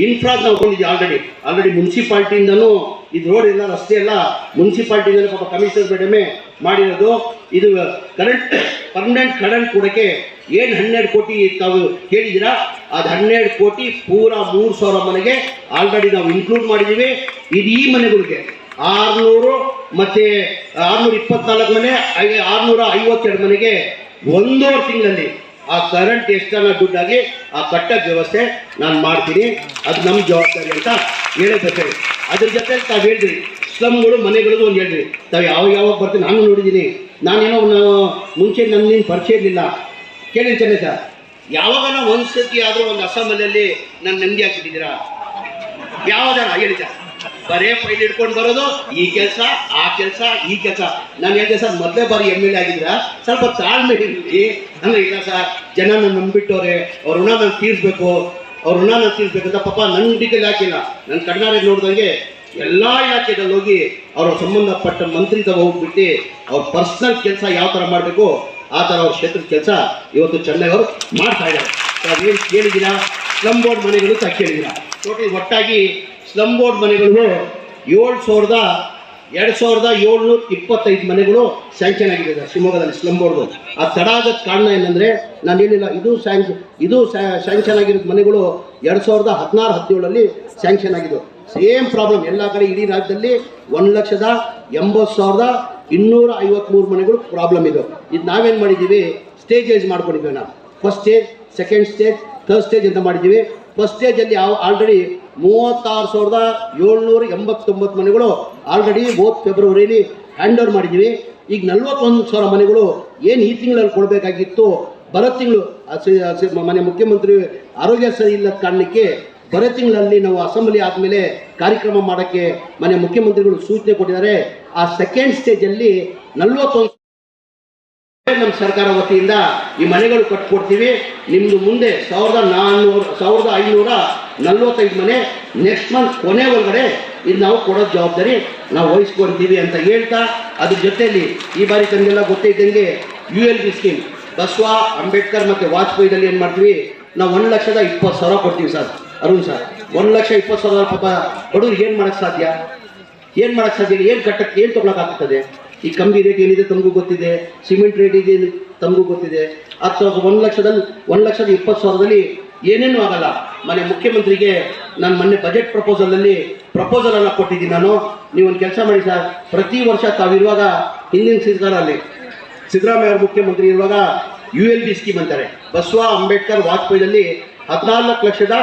ಇನ್ಫ್ರಾ ನಾವು ಕೊಂಡಿದ್ದೀವಿ ಆಲ್ರೆಡಿ ಆಲ್ರೆಡಿ ಮುನ್ಸಿಪಾಲ್ಟಿಯಿಂದನೂ ಇದು ರೋಡ್ ಎಲ್ಲ, ರಸ್ತೆ ಎಲ್ಲ ಮುನ್ಸಿಪಾಲ್ಟಿಯಿಂದ ಪಾಪ ಕಮಿಷನರ್ ಮೇಡಮೇ ಮಾಡಿರೋದು. ಇದು ಕರೆಂಟ್ ಪರ್ಮನೆಂಟ್ ಕರೆಂಟ್ ಕೊಡೋಕ್ಕೆ ಏನು ಹನ್ನೆರಡು ಕೋಟಿ ತಾವು ಹೇಳಿದ್ದೀರಾ ಅದು ಹನ್ನೆರಡು ಕೋಟಿ ಪೂರ ಮೂರು ಸಾವಿರ ಮನೆಗೆ ಆಲ್ರೆಡಿ ನಾವು ಇನ್ಕ್ಲೂಡ್ ಮಾಡಿದ್ದೀವಿ ಇದು ಈ ಮನೆಗಳಿಗೆ. ಆರುನೂರು ಮತ್ತು ಆರುನೂರ ಇಪ್ಪತ್ನಾಲ್ಕು ಮನೆ ಐ- ಆರುನೂರ ಐವತ್ತೆರಡು ಮನೆಗೆ ಒಂದೂವರೆ ತಿಂಗಳಲ್ಲಿ ಆ ಕರೆಂಟ್ ಎಷ್ಟನ್ನ ದುಡ್ಡಾಗಿ ಆ ಕಟ್ಟೋ ವ್ಯವಸ್ಥೆ ನಾನು ಮಾಡ್ತೀನಿ. ಅದು ನಮ್ಮ ಜವಾಬ್ದಾರಿ ಅಂತ ಹೇಳಬೇಕು. ಅದ್ರ ಜೊತೆ ತಾವು ಹೇಳಿದ್ರಿ ಸ್ಲಮ್ಗಳು ಮನೆಗಳಿಗೆ ಒಂದು ಹೇಳಿದ್ರಿ ತಾವು ಯಾವಾಗ ಯಾವಾಗ ಬರ್ತೀನಿ ನಾನು ನೋಡಿದ್ದೀನಿ. ನಾನೇನೋ ನಾನು ಮುಂಚೆ ನನ್ನ ಪರಿಚಯ ಇರಲಿಲ್ಲ. ಕೇಳಿ ಚೆನ್ನೆ ಸರ್. ಯಾವಾಗ ನಾವು ಒಂದು ಸತಿ ಆದರೂ ಒಂದು ಅಸೆಂಬ್ಲಿಯಲ್ಲಿ ನಾನು ನೆಮ್ಮದಿ ಹಾಕಿಟ್ಟಿದ್ದೀರಾ ಯಾವ್ದಾರ ಹೇಳಿ ಸರ್. ಬರೇ ಫೈಲ್ ಇಟ್ಕೊಂಡು ಬರೋದು, ಈ ಕೆಲಸ, ಆ ಕೆಲಸ, ಈ ಕೆಲಸ. ನಾನು ಹೇಳಿದೆ ಸರ್, ಮೊದಲೇ ಬಾರಿ ಎಂ ಎಲ್ ಎ ಆಗಿದ್ರ ಸ್ವಲ್ಪ ತಾಳ್ಮೆ ಇರಲಿ ಅಂದ್ರೆ ಇಲ್ಲ ಸರ್, ಜನ ನನ್ನ ನಂಬಿಟ್ಟವ್ರೆ, ಅವ್ರ ಋಣ ನಾನು ತೀರಿಸ್ಬೇಕು, ಅವ್ರ ಋಣ ನಾನು ಅಂತ ಪಾಪ ನನ್ನ ಡಿಟೇಲ್ ಹಾಕಿಲ್ಲ ನನ್ನ ಕಣ್ಣಾರೆ ನೋಡಿದಂಗೆ ಎಲ್ಲ ಇಲಾಖೆಗಳಲ್ಲಿ ಹೋಗಿ ಅವ್ರ ಸಂಬಂಧಪಟ್ಟ ಮಂತ್ರಿ ತಗ ಹೋಗ್ಬಿಟ್ಟು ಅವ್ರ ಪರ್ಸನಲ್ ಕೆಲಸ ಯಾವ ಥರ ಮಾಡಬೇಕು, ಆ ಥರ ಅವ್ರ ಕ್ಷೇತ್ರದ ಕೆಲಸ ಇವತ್ತು ಚೆನ್ನಾಗಿ ಅವರು ಮಾಡ್ತಾ ಇದ್ದಾರೆ. ಏನು ಕೇಳಿದ್ದೀರಾ? ಸ್ಲಮ್ ಬೋರ್ಡ್ ಮನೆಗಳು ತ ಕೇಳಿದ್ದೀರಾ. ಟೋಟಲ್ ಒಟ್ಟಾಗಿ ಸ್ಲಮ್ ಬೋರ್ಡ್ ಮನೆಗಳು ಏಳು ಸಾವಿರದ ಎರಡು ಸಾವಿರದ ಏಳ್ನೂರ ಇಪ್ಪತ್ತೈದು ಮನೆಗಳು ಸ್ಯಾಂಕ್ಷನ್ ಆಗಿದೆ ಸರ್, ಶಿವಮೊಗ್ಗದಲ್ಲಿ ಸ್ಲಮ್ ಬೋರ್ಡು ಆ ತಡ ಆಗೋದು ಕಾರಣ ಏನಂದರೆ, ನಾನು ಹೇಳಿಲ್ಲ, ಇದು ಸ್ಯಾಂಕ್ಷನ್ ಇದು ಸ್ಯಾಂಕ್ಷನ್ ಆಗಿರೋ ಮನೆಗಳು ಎರಡು ಸಾವಿರದ ಹದಿನಾರು, ಹದಿನೇಳಲ್ಲಿ ಸ್ಯಾಂಕ್ಷನ್ ಆಗಿದ್ದು. ಸೇಮ್ ಪ್ರಾಬ್ಲಮ್ ಎಲ್ಲ ಕಡೆ ಇಡೀ ರಾಜ್ಯದಲ್ಲಿ ಒಂದು ಲಕ್ಷದ ಎಂಬತ್ತು ಸಾವಿರದ ಇನ್ನೂರ ಐವತ್ತ್ಮೂರು ಮನೆಗಳು ಪ್ರಾಬ್ಲಮ್ ಇದು. ಇದು ನಾವೇನು ಮಾಡಿದ್ದೀವಿ ಸ್ಟೇಜೇಜ್ ಮಾಡ್ಕೊಂಡಿದ್ದೀವಿ ನಾವು. First stage second stage third stage ಅಂತ ಮಾಡಿದ್ದೀವಿ ಫಸ್ಟ್ ಸ್ಟೇಜಲ್ಲಿ ಆಲ್ರೆಡಿ ಮೂವತ್ತಾರು ಸಾವಿರದ ಏಳ್ನೂರ ಎಂಬತ್ತೊಂಬತ್ತು ಮನೆಗಳು ಆಲ್ರೆಡಿ ಹೋದ್ ಫೆಬ್ರವರಿಲಿ ಹ್ಯಾಂಡ್ ಓವರ್ ಮಾಡಿದ್ದೀವಿ ಈಗ ನಲ್ವತ್ತೊಂದು ಸಾವಿರ ಮನೆಗಳು ಏನು ಈ ತಿಂಗಳಲ್ಲಿ ಕೊಡಬೇಕಾಗಿತ್ತು? ಬರೋ ತಿಂಗಳು ಮನೆ ಮುಖ್ಯಮಂತ್ರಿ ಆರೋಗ್ಯ ಸರಿ ಇಲ್ಲದ ಕಾರಣಕ್ಕೆ ಬರೋ ತಿಂಗಳಲ್ಲಿ ನಾವು ಅಸೆಂಬ್ಲಿ ಆದಮೇಲೆ ಕಾರ್ಯಕ್ರಮ ಮಾಡೋಕ್ಕೆ ಮನೆ ಮುಖ್ಯಮಂತ್ರಿಗಳು ಸೂಚನೆ ಕೊಟ್ಟಿದ್ದಾರೆ. ಆ ಸೆಕೆಂಡ್ ಸ್ಟೇಜಲ್ಲಿ ನಲ್ವತ್ತೊಂದು ನಮ್ಮ ಸರ್ಕಾರ ವತಿಯಿಂದ ಈ ಮನೆಗಳು ಕಟ್ಕೊಡ್ತೀವಿ. ನಿಮ್ಮದು ಮುಂದೆ ಸಾವಿರದ ನಾನ್ನೂರು, ಸಾವಿರದ ಐನೂರ ನಲ್ವತ್ತೈದು ಮನೆ ನೆಕ್ಸ್ಟ್ ಮಂತ್ ಕೊನೆ ಒಳಗಡೆ ಇದು ನಾವು ಕೊಡೋ ಜವಾಬ್ದಾರಿ ನಾವು ವಹಿಸ್ಕೊಳ್ತೀವಿ ಅಂತ ಹೇಳ್ತಾ, ಅದ್ರ ಜೊತೆಯಲ್ಲಿ ಈ ಬಾರಿ ತಮಗೆಲ್ಲ ಗೊತ್ತಿದ್ದಂಗೆ U L B scheme Basava, Ambedkar ಮತ್ತು ವಾಜಪೇಯಿದಲ್ಲಿ ಏನು ಮಾಡ್ತೀವಿ? ನಾವು ಒಂದು ಲಕ್ಷದ ಇಪ್ಪತ್ತು ಸಾವಿರ ಕೊಡ್ತೀವಿ ಸರ್. ಅರುಣ್ ಸರ್, ಒಂದು ಲಕ್ಷ ಇಪ್ಪತ್ತು ಸಾವಿರ ಪಾಪ ಬಡವ್ರಿಗೆ ಏನು ಮಾಡೋಕ್ಕೆ ಸಾಧ್ಯ? ಏನು ಮಾಡೋಕ್ಕೆ ಸಾಧ್ಯ? ಏನು ಕಟ್ಟಕ್ಕೆ ಏನು ತೊಗೊಳಕ್ಕಾಗ್ತದೆ ಈ ಕಂಬಿ ರೇಟ್ ಏನಿದೆ ತಮಗೂ ಗೊತ್ತಿದೆ? ಸಿಮೆಂಟ್ ರೇಟ್ ಇದೆ, ತಮಗೂ ಗೊತ್ತಿದೆ. ಅಥವಾ ಒಂದು ಲಕ್ಷದಲ್ಲಿ, ಒಂದು ಲಕ್ಷದ ಇಪ್ಪತ್ತು ಸಾವಿರದಲ್ಲಿ ಏನೇನು ಆಗಲ್ಲ. ಮನೆ ಮುಖ್ಯಮಂತ್ರಿಗೆ ನಾನು ಮೊನ್ನೆ ಬಜೆಟ್ ಪ್ರಪೋಸಲಲ್ಲಿ ಪ್ರಪೋಸಲ್ ಅನ್ನ ಕೊಟ್ಟಿದ್ದೀನಿ ನಾನು. ನೀವು ಒಂದು ಕೆಲಸ ಮಾಡಿ ಸರ್. ಪ್ರತಿ ವರ್ಷ ತಾವಿರುವಾಗ ಹಿಂದಿನ ಸರ್ಕಾರಲ್ಲಿ ಸಿದ್ದರಾಮಯ್ಯ ಅವರು ಮುಖ್ಯಮಂತ್ರಿ ಇರುವಾಗ ಯು ಎಲ್ ಬಿ ಸ್ಕೀಮ್ ಅಂತಾರೆ. ಬಸವ ಅಂಬೇಡ್ಕರ್ ವಾಜಪೇಯಿಯಲ್ಲಿ ಹದಿನಾಲ್ಕು ಲಕ್ಷದ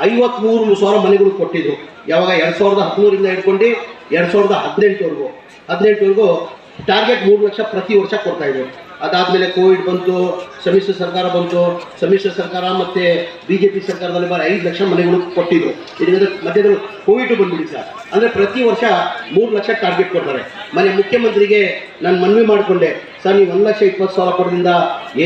ಐವತ್ಮೂರು ಸಾವಿರ ಮನೆಗಳು ಕೊಟ್ಟಿದ್ರು. ಯಾವಾಗ ಎರಡು ಸಾವಿರದ ಹದಿಮೂರಿಂದ ಹಿಡ್ಕೊಂಡು ಎರಡು ಸಾವಿರದ ಹದಿನೆಂಟುವರೆಗೂ. ಹದಿನೆಂಟುವರೆಗೂ ಟಾರ್ಗೆಟ್ ಮೂರು ಲಕ್ಷ ಪ್ರತಿ ವರ್ಷ ಕೊಡ್ತಾ ಇದ್ರು. ಅದಾದಮೇಲೆ ಕೋವಿಡ್ ಬಂತು, ಸಮ್ಮಿಶ್ರ ಸರ್ಕಾರ ಬಂತು, ಸಮ್ಮಿಶ್ರ ಸರ್ಕಾರ ಮತ್ತು ಬಿ ಜೆ ಪಿ ಸರ್ಕಾರದಲ್ಲಿ ಬರೀ ಐದು ಲಕ್ಷ ಮನೆಗಳು ಕೊಟ್ಟಿದ್ರು. ಇದರಿಂದ ಮಧ್ಯದಲ್ಲಿ ಕೋವಿಡ್ ಬಂದ್ಬಿಡಿ ಸರ್. ಅಂದರೆ ಪ್ರತಿ ವರ್ಷ ಮೂರು ಲಕ್ಷ ಟಾರ್ಗೆಟ್ ಕೊಡ್ತಾರೆ. ಮನೆ ಮುಖ್ಯಮಂತ್ರಿಗೆ ನಾನು ಮನವಿ ಮಾಡಿಕೊಂಡೆ, ಸರ್, ನೀವು ಒಂದು ಲಕ್ಷ ಇಪ್ಪತ್ತು ಸಾವಿರ ಕೊಡೋದ್ರಿಂದ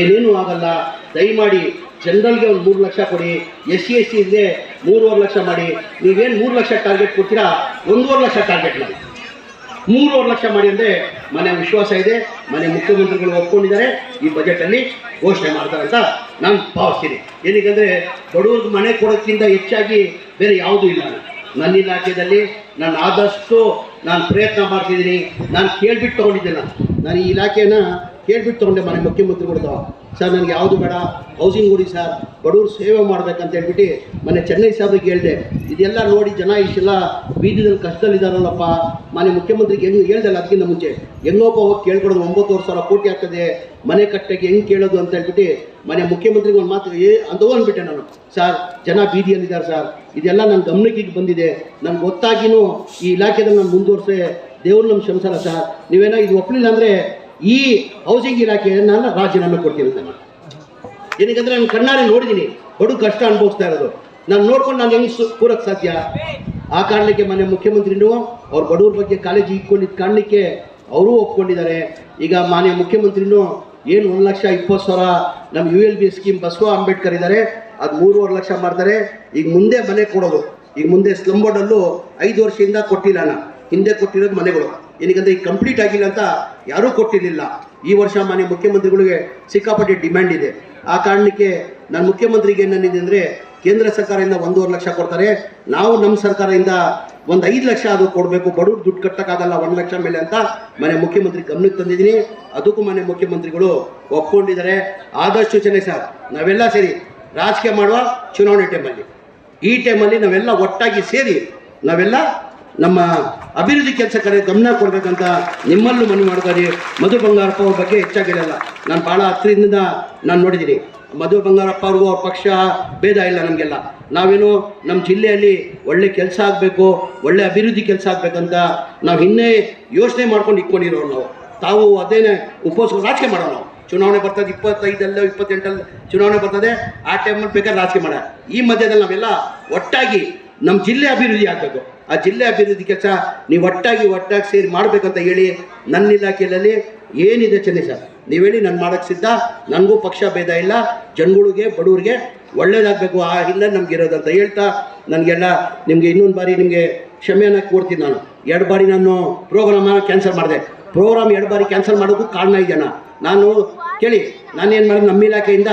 ಏನೇನೂ ಆಗಲ್ಲ. ದಯಮಾಡಿ ಜನರಲ್ಗೆ ಒಂದು ಮೂರು ಲಕ್ಷ ಕೊಡಿ, ಎಸ್ ಸಿ ಎಸ್ ಸಿ ಇದೆ ಮೂರುವರೆ ಲಕ್ಷ ಮಾಡಿ. ನೀವೇನು ಮೂರು ಲಕ್ಷ ಟಾರ್ಗೆಟ್ ಕೊಡ್ತೀರಾ? ಒಂದೂವರೆ ಲಕ್ಷ ಟಾರ್ಗೆಟ್ ಮಾಡಿ. ಮೂರುವರೆ ಲಕ್ಷ ಮಾಡಿ ಅಂದರೆ ಮನೆ ವಿಶ್ವಾಸ ಇದೆ, ಮನೆ ಮುಖ್ಯಮಂತ್ರಿಗಳು ಒಪ್ಕೊಂಡಿದ್ದಾರೆ, ಈ ಬಜೆಟಲ್ಲಿ ಘೋಷಣೆ ಮಾಡ್ತಾರೆ ಅಂತ ನಾನು ಭಾವಿಸ್ತೀನಿ. ಏನಕ್ಕೆ ಬಡವ್ರಿಗೆ ಮನೆ ಕೊಡೋಕ್ಕಿಂತ ಹೆಚ್ಚಾಗಿ ಬೇರೆ ಯಾವುದೂ ಇಲ್ಲ. ನನ್ನ ಇಲಾಖೆಯಲ್ಲಿ ನಾನು ಆದಷ್ಟು ನಾನು ಪ್ರಯತ್ನ ಮಾಡ್ತಿದ್ದೀನಿ. ನಾನು ಕೇಳ್ಬಿಟ್ಟು ತೊಗೊಂಡಿದ್ದೆ ನಾನು ನಾನು ಈ ಇಲಾಖೆನ ಕೇಳ್ಬಿಟ್ಟು ತೊಗೊಂಡೆ ಮನೆ ಮುಖ್ಯಮಂತ್ರಿಗಳ್ದು. ಸರ್, ನನಗೆ ಯಾವುದು ಬೇಡ ಹೌಸಿಂಗ್ ಕೊಡಿ ಸರ್, ಬಡವ್ರು ಸೇವೆ ಮಾಡ್ಬೇಕಂತ ಹೇಳ್ಬಿಟ್ಟು ಮನೆ ಚೆನ್ನೈ ಸಾಬ್ರಿಗೆ ಹೇಳಿದೆ. ಇದೆಲ್ಲ ನೋಡಿ ಜನ ಇಷ್ಟೆಲ್ಲ ಬೀದಿದಲ್ಲಿ ಕಷ್ಟದಲ್ಲಿದ್ದಾರಲ್ಲಪ್ಪ ಮನೆ ಮುಖ್ಯಮಂತ್ರಿಗೆ ಹೆಂಗೆ ಹೇಳ್ದಲ್ಲ ಅದಕ್ಕಿಂತ ಮುಂಚೆ. ಹೆಂಗೋಪ ಹೋಗಿ ಕೇಳ್ಕೊಡೋದು ಒಂಬತ್ತುವರೆ ಸಾವಿರ ಕೋಟಿ ಆಗ್ತದೆ. ಮನೆ ಕಟ್ಟಕ್ಕೆ ಹೆಂಗೆ ಕೇಳೋದು ಅಂತ ಹೇಳ್ಬಿಟ್ಟು ಮನೆ ಮುಖ್ಯಮಂತ್ರಿಗೆ ಒಂದು ಮಾತು ಏ ಅಂತ ಅಂದ್ಬಿಟ್ಟೆ ನಾನು. ಸರ್, ಜನ ಬೀದಿಯಲ್ಲಿದ್ದಾರೆ ಸರ್. ಇದೆಲ್ಲ ನನ್ನ ಗಮನಕ್ಕೆ ಬಂದಿದೆ. ನನ್ಗೆ ಗೊತ್ತಾಗಿನೂ ಈ ಇಲಾಖೆದಲ್ಲಿ ನಾನು ಮುಂದುವರ್ಸೆ. ದೇವ್ರು ನಮ್ಮ ಶ್ರಮಿಸಲ್ಲ ಸರ್. ನೀವೇನೋ ಇದು ಒಪ್ಪಲಿಲ್ಲ ಅಂದರೆ ಈ ಹೌಸಿಂಗ್ ಇಲಾಖೆಯನ್ನು ನಾನು ರಾಜೀನಾಮೆ ಕೊಡ್ತೀನಿ ಅಂತ ಏನಕ್ಕಂದ್ರೆ ನಾನು ಕಣ್ಣಾರೆ ನೋಡಿದ್ದೀನಿ. ಬಡು ಕಷ್ಟ ಅನುಭವಿಸ್ತಾ ಇರೋದು. ನಾನು ನೋಡ್ಕೊಂಡು ನಾನು ಹೆಂಗೆ ಕೂರಕ್ಕೆ ಸಾಧ್ಯ? ಆ ಕಾರಣಕ್ಕೆ ಮನೆ ಮುಖ್ಯಮಂತ್ರಿನೂ ಅವ್ರ ಬಡವ್ರ ಬಗ್ಗೆ ಕಾಲೇಜಿ ಇಟ್ಕೊಂಡಿದ್ದ ಕಾರಣಕ್ಕೆ ಅವರೂ ಒಪ್ಕೊಂಡಿದ್ದಾರೆ. ಈಗ ಮಾನ್ಯ ಮುಖ್ಯಮಂತ್ರಿನೂ ಏನು ಒಂದು ಲಕ್ಷ ಇಪ್ಪತ್ತು ಸಾವಿರ ನಮ್ಮ U L B scheme Basava Ambedkar ಇದ್ದಾರೆ. ಅದು ಮೂರುವರೆ ಲಕ್ಷ ಮಾಡ್ತಾರೆ. ಈಗ ಮುಂದೆ ಮನೆ ಕೊಡೋದು. ಈಗ ಮುಂದೆ ಸ್ಲಂಬೋರ್ಡಲ್ಲೂ ಐದು ವರ್ಷದಿಂದ ಕೊಟ್ಟಿಲ್ಲ ನಾನು. ಹಿಂದೆ ಕೊಟ್ಟಿರೋದು ಮನೆಗಳು. ಏನಕ್ಕಂದ್ರೆ ಈಗ ಕಂಪ್ಲೀಟ್ ಆಗಿಲ್ಲ ಅಂತ ಯಾರೂ ಕೊಟ್ಟಿರಲಿಲ್ಲ. ಈ ವರ್ಷ ಮಾನ್ಯ ಮುಖ್ಯಮಂತ್ರಿಗಳಿಗೆ ಸಿಕ್ಕಾಪಟ್ಟೆ ಡಿಮ್ಯಾಂಡ್ ಇದೆ. ಆ ಕಾರಣಕ್ಕೆ ನಾನು ಮುಖ್ಯಮಂತ್ರಿಗೆ ಏನಿದೆ ಅಂದರೆ ಕೇಂದ್ರ ಸರ್ಕಾರದಿಂದ ಒಂದೂವರೆ ಲಕ್ಷ ಕೊಡ್ತಾರೆ. ನಾವು ನಮ್ಮ ಸರ್ಕಾರದಿಂದ ಒಂದು ಐದು ಲಕ್ಷ ಅದು ಕೊಡಬೇಕು. ಬಡವ್ರು ದುಡ್ಡು ಕಟ್ಟಕ್ಕಾಗಲ್ಲ ಒಂದು ಲಕ್ಷ ಮೇಲೆ ಅಂತ ಮನೆ ಮುಖ್ಯಮಂತ್ರಿ ಗಮನಕ್ಕೆ ತಂದಿದ್ದೀನಿ. ಅದಕ್ಕೂ ಮನೆ ಮುಖ್ಯಮಂತ್ರಿಗಳು ಒಪ್ಕೊಂಡಿದ್ದಾರೆ. ಆದಷ್ಟು ಚೆನ್ನಾಗಿ ಸರ್, ನಾವೆಲ್ಲ ಸೇರಿ ರಾಜಕೀಯ ಮಾಡುವ ಚುನಾವಣೆ ಟೈಮಲ್ಲಿ ಈ ಟೈಮಲ್ಲಿ ನಾವೆಲ್ಲ ಒಟ್ಟಾಗಿ ಸೇರಿ ನಾವೆಲ್ಲ ನಮ್ಮ ಅಭಿವೃದ್ಧಿ ಕೆಲಸ ಕಡೆ ಗಮನ ಕೊಡಬೇಕಂತ ನಿಮ್ಮಲ್ಲೂ ಮನವಿ ಮಾಡ್ತಾರೆ. ಮಧು ಬಂಗಾರಪ್ಪ ಅವ್ರ ಬಗ್ಗೆ ಹೆಚ್ಚಾಗಿ ಹೇಳಲ್ಲ. ನಾನು ಭಾಳ ಹತ್ತಿರದಿಂದ ನಾನು ನೋಡಿದ್ದೀನಿ. ಮಧು ಬಂಗಾರಪ್ಪ ಅವ್ರಿಗೂ ಅವ್ರ ಪಕ್ಷ ಭೇದ ಇಲ್ಲ ನಮಗೆಲ್ಲ. ನಾವೇನು ನಮ್ಮ ಜಿಲ್ಲೆಯಲ್ಲಿ ಒಳ್ಳೆ ಕೆಲಸ ಆಗಬೇಕು, ಒಳ್ಳೆ ಅಭಿವೃದ್ಧಿ ಕೆಲಸ ಆಗಬೇಕಂತ ನಾವು ಇನ್ನೇ ಯೋಚನೆ ಮಾಡ್ಕೊಂಡು ಇಟ್ಕೊಂಡಿರೋರು ನಾವು. ತಾವು ಅದೇನೆ ಉಪೋಸ ರಾಜಕೀಯ ಮಾಡೋಣ ನಾವು. ಚುನಾವಣೆ ಬರ್ತದೆ ಇಪ್ಪತ್ತೈದಲ್ಲ ಇಪ್ಪತ್ತೆಂಟಲ್ಲಿ ಚುನಾವಣೆ ಬರ್ತದೆ, ಆ ಟೈಮಲ್ಲಿ ಬೇಕಾದ್ರೆ ರಾಜಕೀಯ ಮಾಡ. ಈ ಮಧ್ಯದಲ್ಲಿ ನಾವೆಲ್ಲ ಒಟ್ಟಾಗಿ ನಮ್ಮ ಜಿಲ್ಲೆ ಅಭಿವೃದ್ಧಿ ಆಗಬೇಕು. ಆ ಜಿಲ್ಲೆ ಅಭಿವೃದ್ಧಿ ಕೆಲಸ ನೀವು ಒಟ್ಟಾಗಿ ಒಟ್ಟಾಗಿ ಸೇರಿ ಮಾಡಬೇಕಂತ ಹೇಳಿ ನನ್ನ ಇಲಾಖೆಯಲ್ಲಿ ಏನಿದೆ ಚೆನ್ನಿ ಸರ್? ನೀವು ಹೇಳಿ ನಾನು ಮಾಡೋಕ್ಕೆ ಸಿದ್ಧ. ನನಗೂ ಪಕ್ಷ ಭೇದ ಇಲ್ಲ. ಜನಗಳಿಗೆ, ಬಡವರಿಗೆ ಒಳ್ಳೇದಾಗಬೇಕು. ಆ ಹಿನ್ನೆಲೆ ನಮ್ಗೆ ಇರೋದಂತ ಹೇಳ್ತಾ ನನಗೆಲ್ಲ ನಿಮಗೆ ಇನ್ನೊಂದು ಬಾರಿ ನಿಮಗೆ ಕ್ಷಮೆಯನ್ನು ಕೊಡ್ತೀನಿ ನಾನು. ಎರಡು ಬಾರಿ ನಾನು ಪ್ರೋಗ್ರಾಮನ್ನು ಕ್ಯಾನ್ಸಲ್ ಮಾಡಿದೆ. ಪ್ರೋಗ್ರಾಮ್ ಎರಡು ಬಾರಿ ಕ್ಯಾನ್ಸಲ್ ಮಾಡೋದಕ್ಕೂ ಕಾರಣ ಇದೆಯಣ್ಣ ನಾನು ಕೇಳಿ ನಾನೇನು ಮಾಡಿದೆ? ನಮ್ಮ ಇಲಾಖೆಯಿಂದ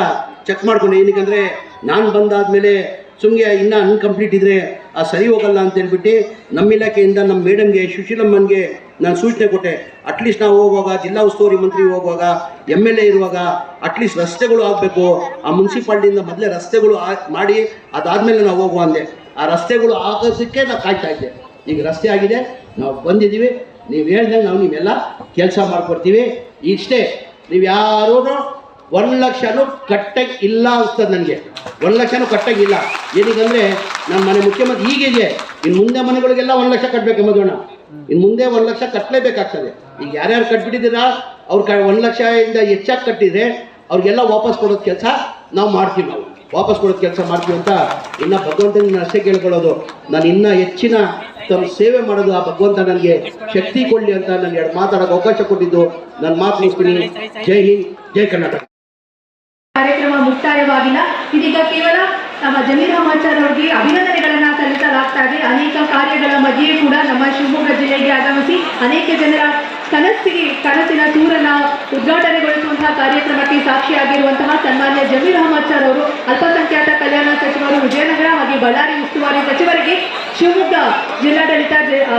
ಚೆಕ್ ಮಾಡ್ಕೊಂಡೆ. ಏನಕ್ಕಂದರೆ ನಾನು ಬಂದಾದಮೇಲೆ ಸುಮ್ಮನೆ ಇನ್ನೂ ಅನ್ಕಂಪ್ಲೀಟ್ ಇದ್ದರೆ ಆ ಸರಿ ಹೋಗಲ್ಲ ಅಂತ ಹೇಳ್ಬಿಟ್ಟು ನಮ್ಮ ಇಲಾಖೆಯಿಂದ ನಮ್ಮ ಮೇಡಮ್ಗೆ ಸುಶೀಲಮ್ಮನ್ಗೆ ನಾನು ಸೂಚನೆ ಕೊಟ್ಟೆ. ಅಟ್ಲೀಸ್ಟ್ ನಾವು ಹೋಗುವಾಗ, ಜಿಲ್ಲಾ ಉಸ್ತುವಾರಿ ಮಂತ್ರಿ ಹೋಗುವಾಗ ಎಂ ಎಲ್ ಎ ಇರುವಾಗ ಅಟ್ಲೀಸ್ಟ್ ರಸ್ತೆಗಳು ಆಗಬೇಕು. ಆ ಮುನ್ಸಿಪಾಲ್ಟಿಯಿಂದ ಮೊದಲೇ ರಸ್ತೆಗಳು ಮಾಡಿ ಅದಾದಮೇಲೆ ನಾವು ಹೋಗುವ ಅಂದೆ. ಆ ರಸ್ತೆಗಳು ಆಗೋದಕ್ಕೆ ನಾವು ಕಾಯ್ತಾ ಇದ್ದೆ. ಈಗ ರಸ್ತೆ ಆಗಿದೆ, ನಾವು ಬಂದಿದ್ದೀವಿ. ನೀವು ಹೇಳ್ದಂಗೆ ನಾವು ನೀವೆಲ್ಲ ಕೆಲಸ ಮಾಡ್ಕೊಡ್ತೀವಿ. ಇಷ್ಟೇ. ನೀವು ಯಾರೂ ಒಂದು ಲಕ್ಷನೂ ಕಟ್ಟಾಗಿ ಇಲ್ಲ ಅನ್ಸ್ತದೆ ನನಗೆ. ಒಂದು ಲಕ್ಷನೂ ಕಟ್ಟಾಗಿಲ್ಲ ಏನಕ್ಕಂದರೆ ನಮ್ಮ ಮನೆ ಮುಖ್ಯಮಂತ್ರಿ ಹೀಗಿದೆ. ಇನ್ನು ಮುಂದೆ ಮನೆಗಳಿಗೆಲ್ಲ ಒಂದು ಲಕ್ಷ ಕಟ್ಟಬೇಕು ಮದುವಣ್ಣ ಇನ್ನು ಮುಂದೆ ಒಂದು ಲಕ್ಷ ಕಟ್ಟಲೇಬೇಕಾಗ್ತದೆ ಈಗ ಯಾರ್ಯಾರು ಕಟ್ಬಿಟ್ಟಿದ್ದೀರಾ ಅವ್ರು ಕ ಒಂದು ಲಕ್ಷದಿಂದ ಹೆಚ್ಚಾಗಿ ಕಟ್ಟಿದ್ರೆ ಅವ್ರಿಗೆಲ್ಲ ವಾಪಸ್ ಕೊಡೋದು ಕೆಲಸ ನಾವು ಮಾಡ್ತೀವಿ ನಾವು. ವಾಪಸ್ ಕೊಡೋದು ಕೆಲಸ ಮಾಡ್ತೀವಿ ಅಂತ ಇನ್ನು ಭಗವಂತನ ಅಷ್ಟೇ ಕೇಳ್ಕೊಳ್ಳೋದು. ನಾನು ಇನ್ನೂ ಹೆಚ್ಚಿನ ತಮ್ಮ ಸೇವೆ ಮಾಡೋದು ಆ ಭಗವಂತ ನನಗೆ ಶಕ್ತಿ ಕೊಡಲಿ ಅಂತ ನನಗೆ ಎರಡು ಮಾತಾಡೋಕೆ ಅವಕಾಶ ಕೊಟ್ಟಿದ್ದು. ನನ್ನ ಮಾತು ಮುಗಿಸ್ತೀನಿ. ಜೈ ಹಿಂದ್ ಜೈ ಕರ್ನಾಟಕ. ಕಾರ್ಯಕ್ರಮ ಮುಕ್ತಾಯವಾಗಿಲ್ಲ. ಇದೀಗ ಕೇವಲ ನಮ್ಮ ಜಮೀರ್ ಅಹಮದ್ ಅವರಿಗೆ ಅಭಿನಂದನೆಗಳನ್ನ ಸಲ್ಲಿಸಲಾಗ್ತಾ ಇದೆ. ಅನೇಕ ಕಾರ್ಯಗಳ ಮಧ್ಯೆ ಕೂಡ ನಮ್ಮ ಶಿವಮೊಗ್ಗ ಜಿಲ್ಲೆಗೆ ಆಗಮಿಸಿ ಅನೇಕ ಜನರ ಕನಸಿಗೆ ಕನಸಿನ ಟೂರನ್ನ ಉದ್ಘಾಟನೆಗೊಳಿಸುವಂತಹ ಕಾರ್ಯಕ್ರಮಕ್ಕೆ ಸಾಕ್ಷಿಯಾಗಿರುವಂತಹ ಸನ್ಮಾನ್ಯ ಜಮೀರ್ ಅಹಮದ್ ಅವರು ಅಲ್ಪಸಂಖ್ಯಾತ ಕಲ್ಯಾಣ ಸಚಿವರು ವಿಜಯನಗರ ಹಾಗೆ ಬಳ್ಳಾರಿ ಉಸ್ತುವಾರಿ ಸಚಿವರಿಗೆ ಶಿವಮೊಗ್ಗ ಜಿಲ್ಲಾಡಳಿತ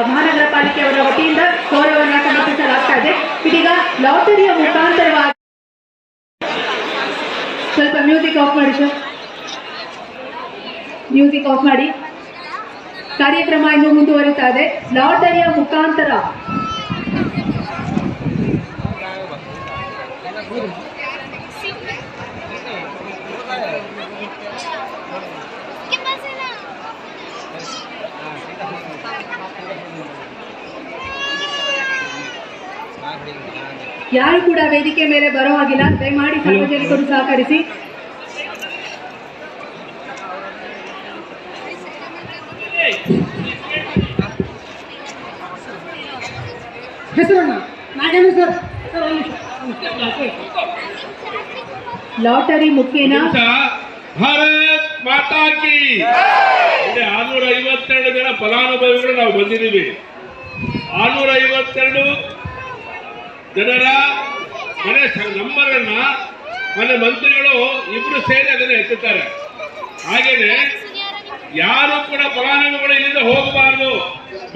ಮಹಾನಗರ ಪಾಲಿಕೆಯವರ ವತಿಯಿಂದ ಗೌರವವನ್ನು ಸಮರ್ಪಿಸಲಾಗ್ತಾ ಇದೆ. ಇದೀಗ ಲಾಟರಿಯ ಮುಖಾಂತರವಾಗಿ ಮ್ಯೂಸಿಕ್ ಆಫ್ ಮಾಡಿ ಸರ್ ಮ್ಯೂಸಿಕ್ ಆಫ್ ಮಾಡಿ. ಕಾರ್ಯಕ್ರಮ ಇನ್ನು ಮುಂದುವರಿತಾ ಇದೆ. ಲಾಟರಿಯ ಮುಖಾಂತರ. ಯಾರು ಕೂಡ ವೇದಿಕೆ ಮೇಲೆ ಬರೋ ಹಾಗಿಲ್ಲ. ದಯಮಾಡಿ ಸಾರ್ವಜನಿಕರು ಸಹಕರಿಸಿ. ಹೆಸರಣ್ಣ. ಸರ್. ಲಾಟರಿ ಮುಖ್ಯನಾ. ಭಾರತ್ ಮಾತಾ ಆರ್ನೂರ ಐವತ್ತೆರಡು ಜನ ಫಲಾನುಭವಿಗಳು ನಾವು ಬಂದಿದ್ದೀವಿ. ಆರ್ನೂರ ಐವತ್ತೆರಡು ಜನರ ಮನೆ ನಂಬರನ್ನ ಮನೆ ಮಂತ್ರಿಗಳು ಇಬ್ರು ಸೇರಿ ಅದನ್ನ ಹೆಚ್ಚುತ್ತಾರೆ ಹಾಗೇನೆ ಯಾರು ಕೂಡ ಫಲಾನುಭವಿಗಳು ಇಲ್ಲಿಂದ ಹೋಗಬಾರದು.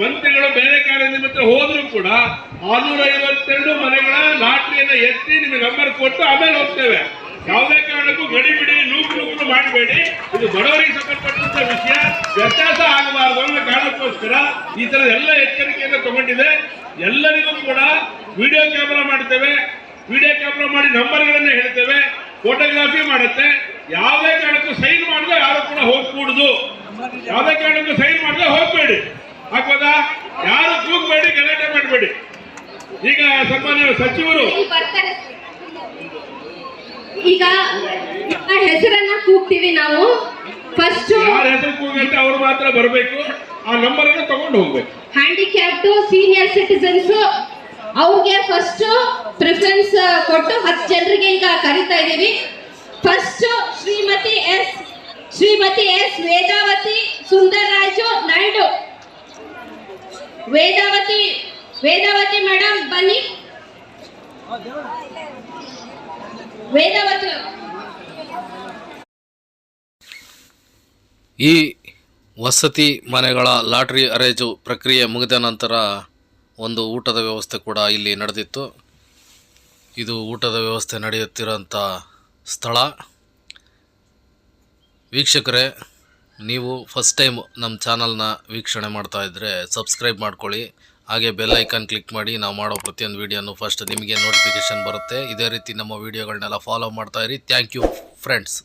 ಮಂತ್ರಿಗಳು ಬೇರೆ ಕಾರ್ಯ ನಿಮಿತ್ತ ಹೋದ್ರು ಕೂಡ ಆರ್ನೂರ ಐವತ್ತೆರಡು ಮನೆಗಳ ಲಾಟ್ರಿಯನ್ನ ಎತ್ತಿ ನಿಮಗೆ ನಂಬರ್ ಕೊಟ್ಟು ಆಮೇಲೆ ಹೋಗ್ತೇವೆ. ಯಾವುದೇ ಕಾರಣಕ್ಕೂ ಗಡಿ ಬಿಡಿ, ನೂಕು ನೂಕು ಮಾಡಬೇಡಿ. ಇದು ಬಡವರಿಗೆ ಸಂಬಂಧಪಟ್ಟಂತ ವಿಷಯ. ವ್ಯತ್ಯಾಸ ಆಗಬಾರದು ಅನ್ನೋ ಕಾರಣಕ್ಕೋಸ್ಕರ ಈ ತರ ಎಲ್ಲ ಎಚ್ಚರಿಕೆಯನ್ನು ತಗೊಂಡಿದೆ. ಎಲ್ಲರಿಗೂ ಕೂಡ ವಿಡಿಯೋ ಕ್ಯಾಮೆರಾ ಮಾಡ್ತೇವೆ. ವಿಡಿಯೋ ಕ್ಯಾಮೆರಾ ಮಾಡಿ ನಂಬರ್ಗಳನ್ನು ಹೇಳ್ತೇವೆ. ಫೋಟೋಗ್ರಾಫಿ ಮಾಡುತ್ತೆ. ಯಾವುದೇ ಕಾರಣಕ್ಕೂ ಸೈನ್ ಮಾಡಿದ್ರೆ ಯಾರು ಕೂಡ ಹೋಗ್ಕೂಡುದು ಯಾವುದೇ ಕಾರಣಕ್ಕೂ ಸೈನ್ ಮಾಡಿದ್ರೆ ಹೋಗ್ಬೇಡಿ. ಹಾಕೋದಾ ಯಾರು ಕೂಗ್ಬೇಡಿ ಗಲಾಟೆ ಮಾಡಬೇಡಿ. ಈಗ ಸನ್ಮಾನ್ಯ ಸಚಿವರು ಈಗ ಹೆಸರನ್ನ ಕೂಗ್ತೀವಿ ನಾವು. ಫಸ್ಟ್ ಯಾರ ಹೆಸರು ಕೂಗಂತ ಅವ್ರು ಮಾತ್ರ ಬರಬೇಕು. ಆ ನಂಬರ್ ಅನ್ನು ತಗೊಂಡು ಹೋಗ್ಬೇಕು. ಹ್ಯಾಂಡಿಕ್ಯಾಪ್ಟು ಸೀನಿಯರ್ ಸಿಟಿಸನ್ಸ್ ಅವ್ರಿಗೆ ಫಸ್ಟ್ ಪ್ರಿಫರೆನ್ಸ್ ಕೊಟ್ಟು ಹತ್ತು ಜನರಿಗೆ ಈಗ ಕರಿತಾ ಇದ್ದೀವಿ first Shrimati S Shrimati S Vedavathi Sundararaju Naidu. Vedavathi Vedavathi madam ಬನ್ನಿ. ವೇದಾವತಿ. ಈ ವಸತಿ ಮನೆಗಳ ಲಾಟ್ರಿ ಅರೇಜು ಪ್ರಕ್ರಿಯೆ ಮುಗಿದ ನಂತರ ಒಂದು ಊಟದ ವ್ಯವಸ್ಥೆ ಕೂಡ ಇಲ್ಲಿ ನಡೆದಿತ್ತು. ಇದು ಊಟದ ವ್ಯವಸ್ಥೆ ನಡೆಯುತ್ತಿರುವಂಥ ಸ್ಥಳ. ವೀಕ್ಷಕರೇ ನೀವು ಫಸ್ಟ್ ಟೈಮ್ ನಮ್ಮ ಚಾನಲ್ನ ವೀಕ್ಷಣೆ ಮಾಡ್ತಾ ಇದ್ದರೆ ಸಬ್ಸ್ಕ್ರೈಬ್ ಮಾಡ್ಕೊಳ್ಳಿ. ಹಾಗೆ ಬೆಲ್ ಐಕಾನ್ ಕ್ಲಿಕ್ ಮಾಡಿ, ನಾವು ಮಾಡೋ ಪ್ರತಿಯೊಂದು ವೀಡಿಯೋನು ಫಸ್ಟ್ ನಿಮಗೆ ನೋಟಿಫಿಕೇಷನ್ ಬರುತ್ತೆ. ಇದೇ ರೀತಿ ನಮ್ಮ ವೀಡಿಯೋಗಳನ್ನೆಲ್ಲ ಫಾಲೋ ಮಾಡ್ತಾ ಇರಿ. Thank you friends